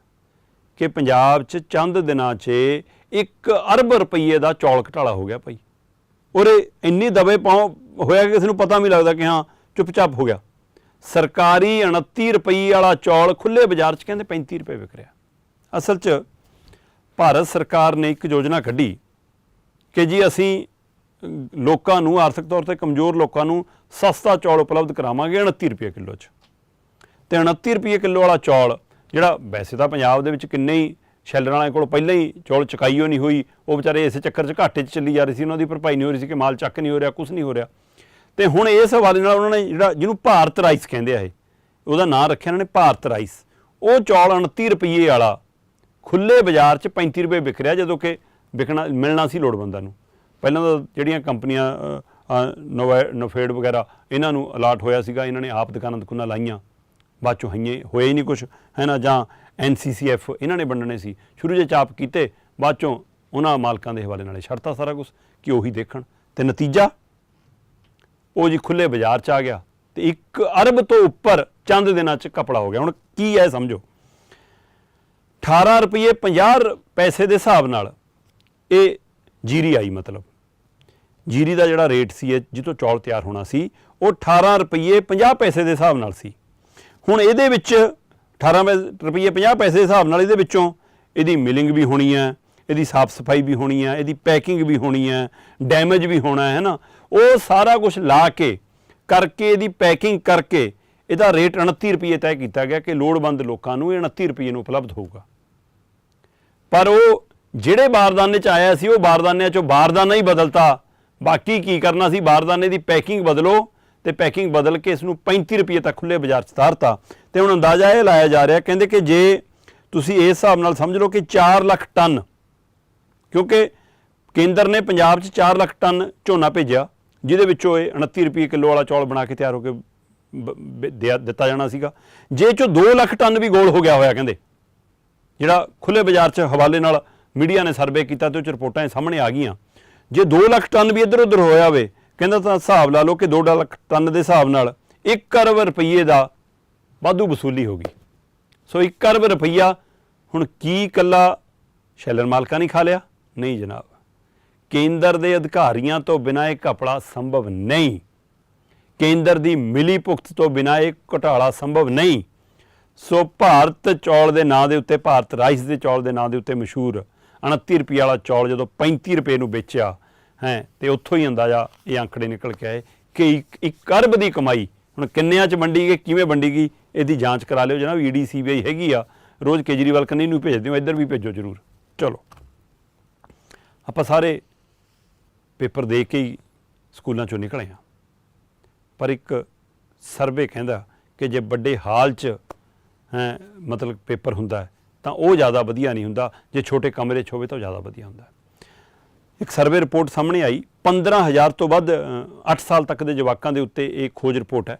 ਕਿ ਪੰਜਾਬ 'ਚ ਚੰਦ ਦਿਨਾਂ 'ਚ 1 ਅਰਬ ਰੁਪਏ ਦਾ ਚੌਲ ਘਟਾਲਾ ਹੋ ਗਿਆ ਭਾਈ। ਔਰ ਇਹ ਇੰਨੀ ਦਬੇ ਪਾਉ ਹੋਇਆ ਕਿ ਕਿਸੇ ਨੂੰ ਪਤਾ ਵੀ ਲੱਗਦਾ ਕਿ ਹਾਂ ਚੁੱਪਚਾਪ ਹੋ ਗਿਆ। ਸਰਕਾਰੀ 29 ਰੁਪਏ ਵਾਲਾ ਚੌਲ ਖੁੱਲੇ ਬਾਜ਼ਾਰ 'ਚ ਕਹਿੰਦੇ 35 ਰੁਪਏ ਵਿਕ ਰਿਹਾ। ਅਸਲ 'ਚ ਭਾਰਤ ਸਰਕਾਰ ਨੇ ਇੱਕ ਯੋਜਨਾ ਕੱਢੀ ਕਿ ਜੀ ਅਸੀਂ ਲੋਕਾਂ ਨੂੰ, ਆਰਥਿਕ ਤੌਰ ਤੇ ਕਮਜ਼ੋਰ ਲੋਕਾਂ ਨੂੰ ਸਸਤਾ ਚੌਲ ਉਪਲਬਧ ਕਰਾਵਾਂਗੇ 29 ਰੁਪਏ ਕਿਲੋ 'ਚ। ਤੇ 29 ਰੁਪਏ ਕਿਲੋ ਵਾਲਾ ਚੌਲ ਜਿਹੜਾ ਵੈਸੇ ਤਾਂ ਪੰਜਾਬ ਦੇ ਵਿੱਚ ਕਿੰਨੇ ਹੀ ਸ਼ੈਲਰਾਂ ਵਾਲਿਆਂ ਕੋਲ ਪਹਿਲਾਂ ਹੀ ਚੌਲ ਚੁਕਾਈਓ ਨਹੀਂ ਹੋਈ, ਉਹ ਵਿਚਾਰੇ ਇਸੇ ਚੱਕਰ 'ਚ ਘਾਟੇ 'ਚ ਚੱਲੀ ਜਾ ਰਹੀ ਸੀ, ਉਹਨਾਂ ਦੀ ਭਰਪਾਈ ਨਹੀਂ ਹੋ ਰਹੀ ਸੀ ਕਿ ਮਾਲ ਚੱਕ ਨਹੀਂ ਹੋ ਰਿਹਾ ਕੁਝ ਨਹੀਂ ਹੋ ਰਿਹਾ। ਤੇ ਹੁਣ ਇਸ ਹਵਾਲੇ ਨਾਲ ਉਹਨਾਂ ਨੇ ਜਿਹੜਾ ਜਿਹਨੂੰ ਭਾਰਤ ਰਾਈਸ ਕਹਿੰਦੇ ਆ ਇਹ ਉਹਦਾ ਨਾਂ ਰੱਖਿਆ ਉਹਨਾਂ ਨੇ ਭਾਰਤ ਰਾਈਸ। ਉਹ ਚੌਲ 29 ਰੁਪਏ ਵਾਲਾ ਖੁੱਲੇ ਬਾਜ਼ਾਰ 'ਚ 35 ਰੁਪਏ ਵਿਕ ਰਿਹਾ ਜਦੋਂ ਕਿ ਵਿਕਣਾ ਮਿਲਣਾ ਸੀ ਲੋੜਵੰਦਾਂ ਨੂੰ। ਪਹਿਲਾਂ ਤਾਂ ਜਿਹੜੀਆਂ ਕੰਪਨੀਆਂ ਅ, ਨੋਫੇਡ ਵਗੈਰਾ ਇਹਨਾਂ ਨੂੰ ਅਲਾਟ ਹੋਇਆ ਸੀਗਾ ਇਹਨਾਂ ਨੇ ਆਪ ਦੁਕਾਨਾਂ ਦੁਕਾਨਾਂ ਲਾਈਆਂ। ਬਾਅਦ ਚੋਂ ਹਈਏ ਹੋਏ ਹੀ ਨਹੀਂ ਕੁਝ ਹੈ ਨਾ? ਜਾਂ ਐਨਸੀਸੀਐਫ ਇਹਨਾਂ ਨੇ ਵੰਡਣੇ ਸੀ। ਸ਼ੁਰੂ 'ਚ ਚਾਪ ਕੀਤੇ ਬਾਅਦ ਚੋਂ ਉਹਨਾਂ ਮਾਲਕਾਂ ਦੇ ਹਵਾਲੇ ਨਾਲੇ ਛੱਡਤਾ ਸਾਰਾ ਕੁਝ ਕਿ ਉਹੀ ਦੇਖਣ। ਤੇ ਨਤੀਜਾ? ਉਹ ਜੀ ਖੁੱਲੇ ਬਾਜ਼ਾਰ 'ਚ ਆ ਗਿਆ ਤੇ 1 ਅਰਬ ਤੋਂ ਉੱਪਰ ਚੰਦ ਦਿਨਾਂ 'ਚ ਕਪੜਾ ਹੋ ਗਿਆ। ਹੁਣ ਕੀ ਹੈ ਸਮਝੋ? 18 ਰੁਪਏ 50 ਪੈਸੇ ਦੇ ਹਿਸਾਬ ਨਾਲ ਇਹ ਜੀਰੀ ਆਈ ਮਤਲਬ। ਜੀਰੀ ਦਾ ਜਿਹੜਾ ਰੇਟ ਸੀ ਇਹ ਚੌਲ ਤਿਆਰ ਹੋਣਾ ਸੀ, ਉਹ 18 ਰੁਪਏ 50 ਪੈਸੇ ਦੇ ਹਿਸਾਬ ਨਾਲ ਸੀ। ਹੁਣ ਇਹਦੇ ਵਿੱਚ 18 ਪੈ- ਰੁਪਏ 50 ਪੈਸੇ ਦੇ ਹਿਸਾਬ ਨਾਲ ਇਹਦੇ ਵਿੱਚੋਂ ਇਹਦੀ ਮਿਲਿੰਗ ਵੀ ਹੋਣੀ ਹੈ, ਇਹਦੀ ਸਾਫ਼ ਸਫ਼ਾਈ ਵੀ ਹੋਣੀ ਹੈ, ਇਹਦੀ ਪੈਕਿੰਗ ਵੀ ਹੋਣੀ ਹੈ, ਡੈਮੇਜ ਵੀ ਹੋਣਾ ਹੈ ਨਾ? ਉਹ ਸਾਰਾ ਕੁਝ ਲਾ ਕੇ, ਕਰਕੇ, ਇਹਦੀ ਪੈਕਿੰਗ ਕਰਕੇ, ਇਹਦਾ ਰੇਟ 29 ਰੁਪਏ ਤੈਅ ਕੀਤਾ ਗਿਆ ਕਿ ਲੋੜਵੰਦ ਲੋਕਾਂ ਨੂੰ ਇਹ 29 ਰੁਪਏ ਨੂੰ ਉਪਲਬਧ ਹੋਊਗਾ। ਪਰ ਉਹ ਜਿਹੜੇ ਬਾਰਦਾਨੇ ਚ ਆਇਆ ਸੀ, ਉਹ ਬਾਰਦਾਨਿਆਂ ਚੋਂ ਬਾਰਦਾਨਾ ਹੀ ਬਦਲਤਾ। ਬਾਕੀ ਕੀ ਕਰਨਾ ਸੀ, ਬਾਰਦਾਨੇ ਦੀ ਪੈਕਿੰਗ ਬਦਲੋ ਤੇ ਪੈਕਿੰਗ ਬਦਲ ਕੇ ਇਸ ਨੂੰ 35 ਰੁਪਏ ਤੱਕ ਖੁੱਲੇ ਬਾਜ਼ਾਰ 'ਚ ਤਾਰਤਾ ਤੇ ਹੁਣ ਅੰਦਾਜ਼ਾ ਇਹ ਲਾਇਆ ਜਾ ਰਿਹਾ, ਕਹਿੰਦੇ ਕਿ ਜੇ ਤੁਸੀਂ ਇਸ ਹਿਸਾਬ ਨਾਲ ਸਮਝ ਲਓ ਕਿ 4 ਲੱਖ ਟਨ, ਕਿਉਂਕਿ ਕੇਂਦਰ ਨੇ ਪੰਜਾਬ 'ਚ 4 ਲੱਖ ਟਨ ਝੋਨਾ ਭੇਜਿਆ ਜਿਹਦੇ ਵਿੱਚੋਂ ਇਹ 29 ਰੁਪਏ ਕਿਲੋ ਵਾਲਾ ਚੌਲ ਬਣਾ ਕੇ ਤਿਆਰ ਹੋ ਕੇ ਬ- ਬ- ਦਿੱਤਾ ਜਾਣਾ ਸੀਗਾ। ਜੇ ਚੋਂ 2 ਲੱਖ ਟਨ ਵੀ ਗੋਲ ਹੋ ਗਿਆ ਹੋਇਆ, ਕਹਿੰਦੇ। ਜਿਹੜਾ ਖੁੱਲੇ ਬਾਜ਼ਾਰ 'ਚ ਹਵਾਲੇ ਨਾਲ ਮੀਡੀਆ ਨੇ ਸਰਵੇ ਕੀਤਾ ਤੇ ਉਹ 'ਚ ਰਿਪੋਰਟਾਂ ਸਾਹਮਣੇ ਆ ਗਈਆਂ। ਜੇ 2 ਲੱਖ ਟਨ ਵੀ ਇੱਧਰ ਉੱਧਰ ਹੋਇਆ ਹੋਵੇ ਕਹਿੰਦਾ ਤਾਂ ਹਿਸਾਬ ਲਾ ਲਓ ਕਿ 2 ਲੱਖ ਟਨ ਦੇ ਹਿਸਾਬ ਨਾਲ 1 ਅਰਬ ਰੁਪਏ ਦਾ ਵਾਧੂ ਵਸੂਲੀ ਹੋ ਗਈ। ਸੋ 1 ਅਰਬ ਰੁਪਈਆ ਹੁਣ ਕੀ ਕੱਲਾ ਸ਼ੈਲਰ ਮਾਲਕਾਂ ਨਹੀਂ ਖਾ ਲਿਆ? ਨਹੀਂ ਜਨਾਬ। ਕੇਂਦਰ ਦੇ ਅਧਿਕਾਰੀਆਂ ਤੋਂ ਬਿਨਾਂ ਇਹ ਕਪੜਾ ਸੰਭਵ ਨਹੀਂ। ਕੇਂਦਰ ਦੀ ਮਿਲੀ ਭੁਗਤ ਤੋਂ ਬਿਨਾਂ ਇਹ ਘੁਟਾਲਾ ਸੰਭਵ ਨਹੀਂ। ਸੋ ਭਾਰਤ ਚੌਲ ਦੇ ਨਾਂ ਦੇ ਉੱਤੇ, ਭਾਰਤ ਰਾਈਸ ਦੇ ਚੌਲ ਦੇ ਨਾਂ ਦੇ ਉੱਤੇ ਮਸ਼ਹੂਰ 29 ਰੁਪਏ ਵਾਲਾ ਚੌਲ ਜਦੋਂ 35 ਰੁਪਏ ਨੂੰ ਵੇਚਿਆ, ਹੈ, ਤੇ ਉੱਥੋਂ ਹੀ ਅੰਦਾਜ਼ਾ ਇਹ ਅੰਕੜੇ ਨਿਕਲ ਕੇ ਆਏ ਕਿ ਇੱਕ- ਅਰਬ ਦੀ ਕਮਾਈ, ਹੁਣ ਕਿੰਨਿਆਂ ਚ ਵੰਡੀ ਗਈ, ਕਿਵੇਂ ਵੰਡੀ ਗਈ, ਇਹਦੀ ਜਾਂਚ ਕਰਾ ਲਿਓ ਜਨਾਬ ਈਡੀ ਸੀਬੀਆਈ ਹੈਗੀ ਆ, ਰੋਜ਼ ਕੇਜਰੀਵਾਲ ਕੰਨੀ ਨੂੰ ਭੇਜ ਦਿਓ, ਇੱਧਰ ਵੀ ਭੇਜੋ ਜਰੂਰ। ਚਲੋ। ਆਪਾਂ ਸਾਰੇ ਪੇਪਰ ਦੇ ਕੇ ਹੀ ਸਕੂਲਾਂ ਚੋਂ ਨਿਕਲੇ ਆ ਪਰ ਇੱਕ ਸਰਵੇ ਕਹਿੰਦਾ ਕਿ ਜੇ ਵੱਡੇ ਹਾਲ 'ਚ ਮਤਲਬ ਪੇਪਰ ਹੁੰਦਾ ਤਾਂ ਉਹ ਜ਼ਿਆਦਾ ਵਧੀਆ ਨਹੀਂ ਹੁੰਦਾ। ਜੇ ਛੋਟੇ ਕਮਰੇ 'ਚ ਹੋਵੇ ਤਾਂ ਉਹ ਜ਼ਿਆਦਾ ਵਧੀਆ ਹੁੰਦਾ ਇੱਕ ਸਰਵੇ ਰਿਪੋਰਟ ਸਾਹਮਣੇ ਆਈ। 15000 ਤੋਂ ਵੱਧ 8 ਸਾਲ ਤੱਕ ਦੇ ਜਵਾਕਾਂ ਦੇ ਉੱਤੇ ਇਹ ਖੋਜ ਰਿਪੋਰਟ ਹੈ,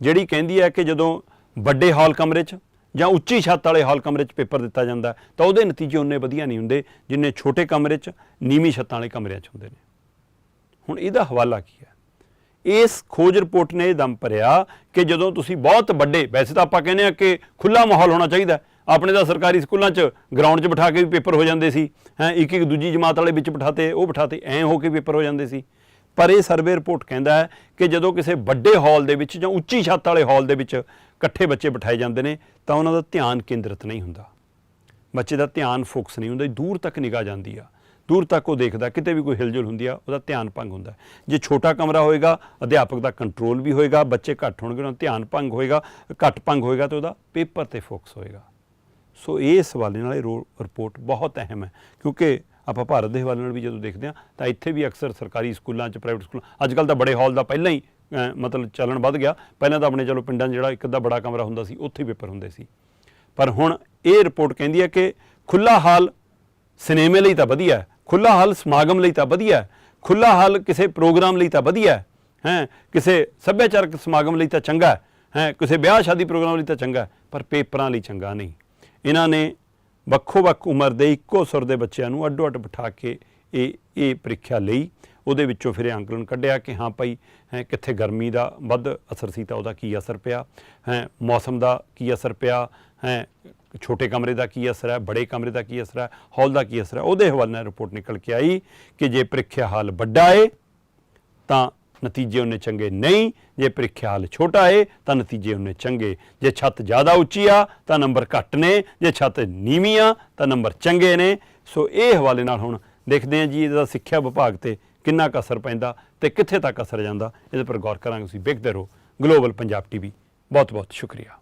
ਜਿਹੜੀ ਕਹਿੰਦੀ ਹੈ ਕਿ ਜਦੋਂ ਵੱਡੇ ਹਾਲ ਕਮਰੇ 'ਚ ਜਾਂ ਉੱਚੀ ਛੱਤ ਵਾਲੇ ਹਾਲ ਕਮਰੇ 'ਚ ਪੇਪਰ ਦਿੱਤਾ ਜਾਂਦਾ ਤਾਂ ਉਹਦੇ ਨਤੀਜੇ ਉਨੇ ਵਧੀਆ ਨਹੀਂ ਹੁੰਦੇ ਜਿੰਨੇ ਛੋਟੇ ਕਮਰੇ 'ਚ, ਨੀਵੀਂ ਛੱਤਾਂ ਵਾਲੇ ਕਮਰਿਆਂ 'ਚ ਹੁੰਦੇ ਨੇ। ਹੁਣ ਇਹਦਾ ਹਵਾਲਾ ਕੀ ਹੈ? ਇਸ ਖੋਜ ਰਿਪੋਰਟ ਨੇ ਇਹ ਦਮ ਭਰਿਆ ਕਿ ਜਦੋਂ ਤੁਸੀਂ ਬਹੁਤ ਵੱਡੇ, ਵੈਸੇ ਤਾਂ ਆਪਾਂ ਕਹਿੰਦੇ ਆ ਕਿ ਖੁੱਲਾ ਮਾਹੌਲ ਹੋਣਾ ਚਾਹੀਦਾ ਆਪਣੇ ਤਾਂ ਸਰਕਾਰੀ ਸਕੂਲਾਂ 'ਚ ਗਰਾਊਂਡ 'ਚ ਬਿਠਾ ਕੇ ਵੀ ਪੇਪਰ ਹੋ ਜਾਂਦੇ ਸੀ, ਹੈ, ਇੱਕ ਇੱਕ ਦੂਜੀ ਜਮਾਤ ਵਾਲੇ ਵਿੱਚ ਬਿਠਾਤੇ, ਉਹ ਬਿਠਾਤੇ, ਐਂ ਹੋ ਕੇ ਪੇਪਰ ਹੋ ਜਾਂਦੇ ਸੀ। ਪਰ ਇਹ ਸਰਵੇ ਰਿਪੋਰਟ ਕਹਿੰਦਾ ਹੈ ਕਿ ਜਦੋਂ ਕਿਸੇ ਵੱਡੇ ਹਾਲ ਦੇ ਵਿੱਚ ਜਾਂ ਉੱਚੀ ਛੱਤ ਵਾਲੇ ਹਾਲ ਦੇ ਵਿੱਚ ਇਕੱਠੇ ਬੱਚੇ ਬਿਠਾਏ ਜਾਂਦੇ ਨੇ, ਤਾਂ ਉਹਨਾਂ ਦਾ ਧਿਆਨ ਕੇਂਦਰਿਤ ਨਹੀਂ ਹੁੰਦਾ। ਬੱਚੇ ਦਾ ਧਿਆਨ ਫੋਕਸ ਨਹੀਂ ਹੁੰਦਾ ਦੂਰ ਤੱਕ ਨਿਗਾਹ ਜਾਂਦੀ ਆ। ਦੂਰ ਤੱਕ ਉਹ ਦੇਖਦਾ, ਕਿਤੇ ਵੀ ਕੋਈ ਹਿਲਜੁਲ ਹੁੰਦੀ ਆ, ਉਹਦਾ ਧਿਆਨ ਭੰਗ ਹੁੰਦਾ ਜੇ ਛੋਟਾ ਕਮਰਾ ਹੋਏਗਾ, ਅਧਿਆਪਕ ਦਾ ਕੰਟਰੋਲ ਵੀ ਹੋਏਗਾ, ਬੱਚੇ ਘੱਟ ਹੋਣਗੇ, ਉਹਨਾਂ ਧਿਆਨ ਭੰਗ ਹੋਏਗਾ, ਘੱਟ ਭੰਗ ਹੋਏਗਾ ਤਾਂ ਉਹਦਾ ਪੇਪਰ ਤੇ ਫੋਕਸ ਹੋਏਗਾ। ਸੋ ਇਹ ਹਵਾਲੇ ਨਾਲ ਇਹ ਰੋ- ਰਿਪੋਰਟ ਬਹੁਤ ਅਹਿਮ ਹੈ, ਕਿਉਂਕਿ ਆਪਾਂ ਭਾਰਤ ਦੇ ਹਵਾਲੇ ਨਾਲ ਵੀ ਜਦੋਂ ਦੇਖਦੇ ਹਾਂ, ਤਾਂ ਇੱਥੇ ਵੀ ਅਕਸਰ ਸਰਕਾਰੀ ਸਕੂਲਾਂ 'ਚ ਪ੍ਰਾਈਵੇਟ ਸਕੂਲਾਂ ਅੱਜ ਕੱਲ ਤਾਂ ਬੜੇ ਹਾਲ ਦਾ ਪਹਿਲਾਂ ਹੀ ਮਤਲਬ ਚੱਲਣ ਵੱਧ ਗਿਆ। ਪਹਿਲਾਂ ਤਾਂ ਆਪਣੇ, ਚਲੋ, ਪਿੰਡਾਂ 'ਚ ਜਿਹੜਾ ਇੱਕ ਅੱਧਾ ਬੜਾ ਕਮਰਾ ਹੁੰਦਾ ਸੀ, ਉੱਥੇ ਹੀ ਪੇਪਰ ਹੁੰਦੇ ਸੀ। ਪਰ ਹੁਣ ਇਹ ਰਿਪੋਰਟ ਕਹਿੰਦੀ ਹੈ ਕਿ ਖੁੱਲਾ ਹਾਲ ਸਿਨੇਮੇ ਲਈ ਤਾਂ ਵਧੀਆ ਹੈ ਖੁੱਲਾ ਹਾਲ, ਸਮਾਗਮ ਲਈ ਤਾਂ ਵਧੀਆ ਹੈ ਖੁੱਲਾ ਹਾਲ ਕਿਸੇ ਪ੍ਰੋਗਰਾਮ ਲਈ ਤਾਂ ਵਧੀਆ ਹੈ ਕਿਸੇ ਸੱਭਿਆਚਾਰਕ ਸਮਾਗਮ ਲਈ ਤਾਂ ਚੰਗਾ ਹੈ ਕਿਸੇ ਵਿਆਹ ਸ਼ਾਦੀ ਪ੍ਰੋਗਰਾਮ ਲਈ ਤਾਂ ਚੰਗਾ ਪਰ ਪੇਪਰਾਂ ਲਈ ਚੰਗਾ ਨਹੀਂ। ਇਹਨਾਂ ਨੇ ਵੱਖੋ ਵੱਖ ਉਮਰ ਦੇ ਇੱਕੋ ਸੁਰ ਦੇ ਬੱਚਿਆਂ ਨੂੰ ਅੱਡੋ ਅੱਡ ਬਿਠਾ ਕੇ ਇਹ ਇਹ ਪ੍ਰੀਖਿਆ ਲਈ, ਉਹਦੇ ਵਿੱਚੋਂ ਫਿਰ ਇਹ ਅੰਕਲਨ ਕੱਢਿਆ ਕਿ ਹਾਂ ਭਾਈ, ਹੈ, ਕਿੱਥੇ ਗਰਮੀ ਦਾ ਵੱਧ ਅਸਰ ਸੀ ਤਾਂ ਉਹਦਾ ਕੀ ਅਸਰ ਪਿਆ, ਹੈ, ਮੌਸਮ ਦਾ ਕੀ ਅਸਰ ਪਿਆ ਹੈ, ਛੋਟੇ ਕਮਰੇ ਦਾ ਕੀ ਅਸਰ ਹੈ, ਬੜੇ ਕਮਰੇ ਦਾ ਕੀ ਅਸਰ ਹੈ, ਹਾਲ ਦਾ ਕੀ ਅਸਰ ਹੈ, ਉਹਦੇ ਹਵਾਲੇ ਨਾਲ ਰਿਪੋਰਟ ਨਿਕਲ ਕੇ ਆਈ ਕਿ ਜੇ ਪ੍ਰੀਖਿਆ ਹਾਲ ਵੱਡਾ ਏ, ਤਾਂ ਨਤੀਜੇ ਉਹਨੇ ਚੰਗੇ ਨਹੀਂ, ਜੇ ਪ੍ਰੀਖਿਆ ਹਾਲ ਛੋਟਾ ਏ, ਤਾਂ ਨਤੀਜੇ ਉਹਨੇ ਚੰਗੇ। ਜੇ ਛੱਤ ਜ਼ਿਆਦਾ ਉੱਚੀ ਆ, ਤਾਂ ਨੰਬਰ ਘੱਟ ਨੇ, ਜੇ ਛੱਤ ਨੀਵੀਂ ਆ, ਤਾਂ ਨੰਬਰ ਚੰਗੇ ਨੇ। ਸੋ ਇਹ ਹਵਾਲੇ ਨਾਲ ਹੁਣ ਦੇਖਦੇ ਹਾਂ ਜੀ, ਇਹਦਾ ਸਿੱਖਿਆ ਵਿਭਾਗ ਤੇ ਕਿੰਨਾ ਕੁ ਅਸਰ ਪੈਂਦਾ ਤੇ ਕਿੱਥੇ ਤੱਕ ਅਸਰ ਜਾਂਦਾ, ਇਹਦੇ ਪਰ ਗੌਰ ਕਰਾਂਗੇ। ਤੁਸੀਂ ਵੇਖਦੇ ਰਹੋ ਗਲੋਬਲ ਪੰਜਾਬ ਟੀਵੀ ਬਹੁਤ ਬਹੁਤ ਸ਼ੁਕਰੀਆ।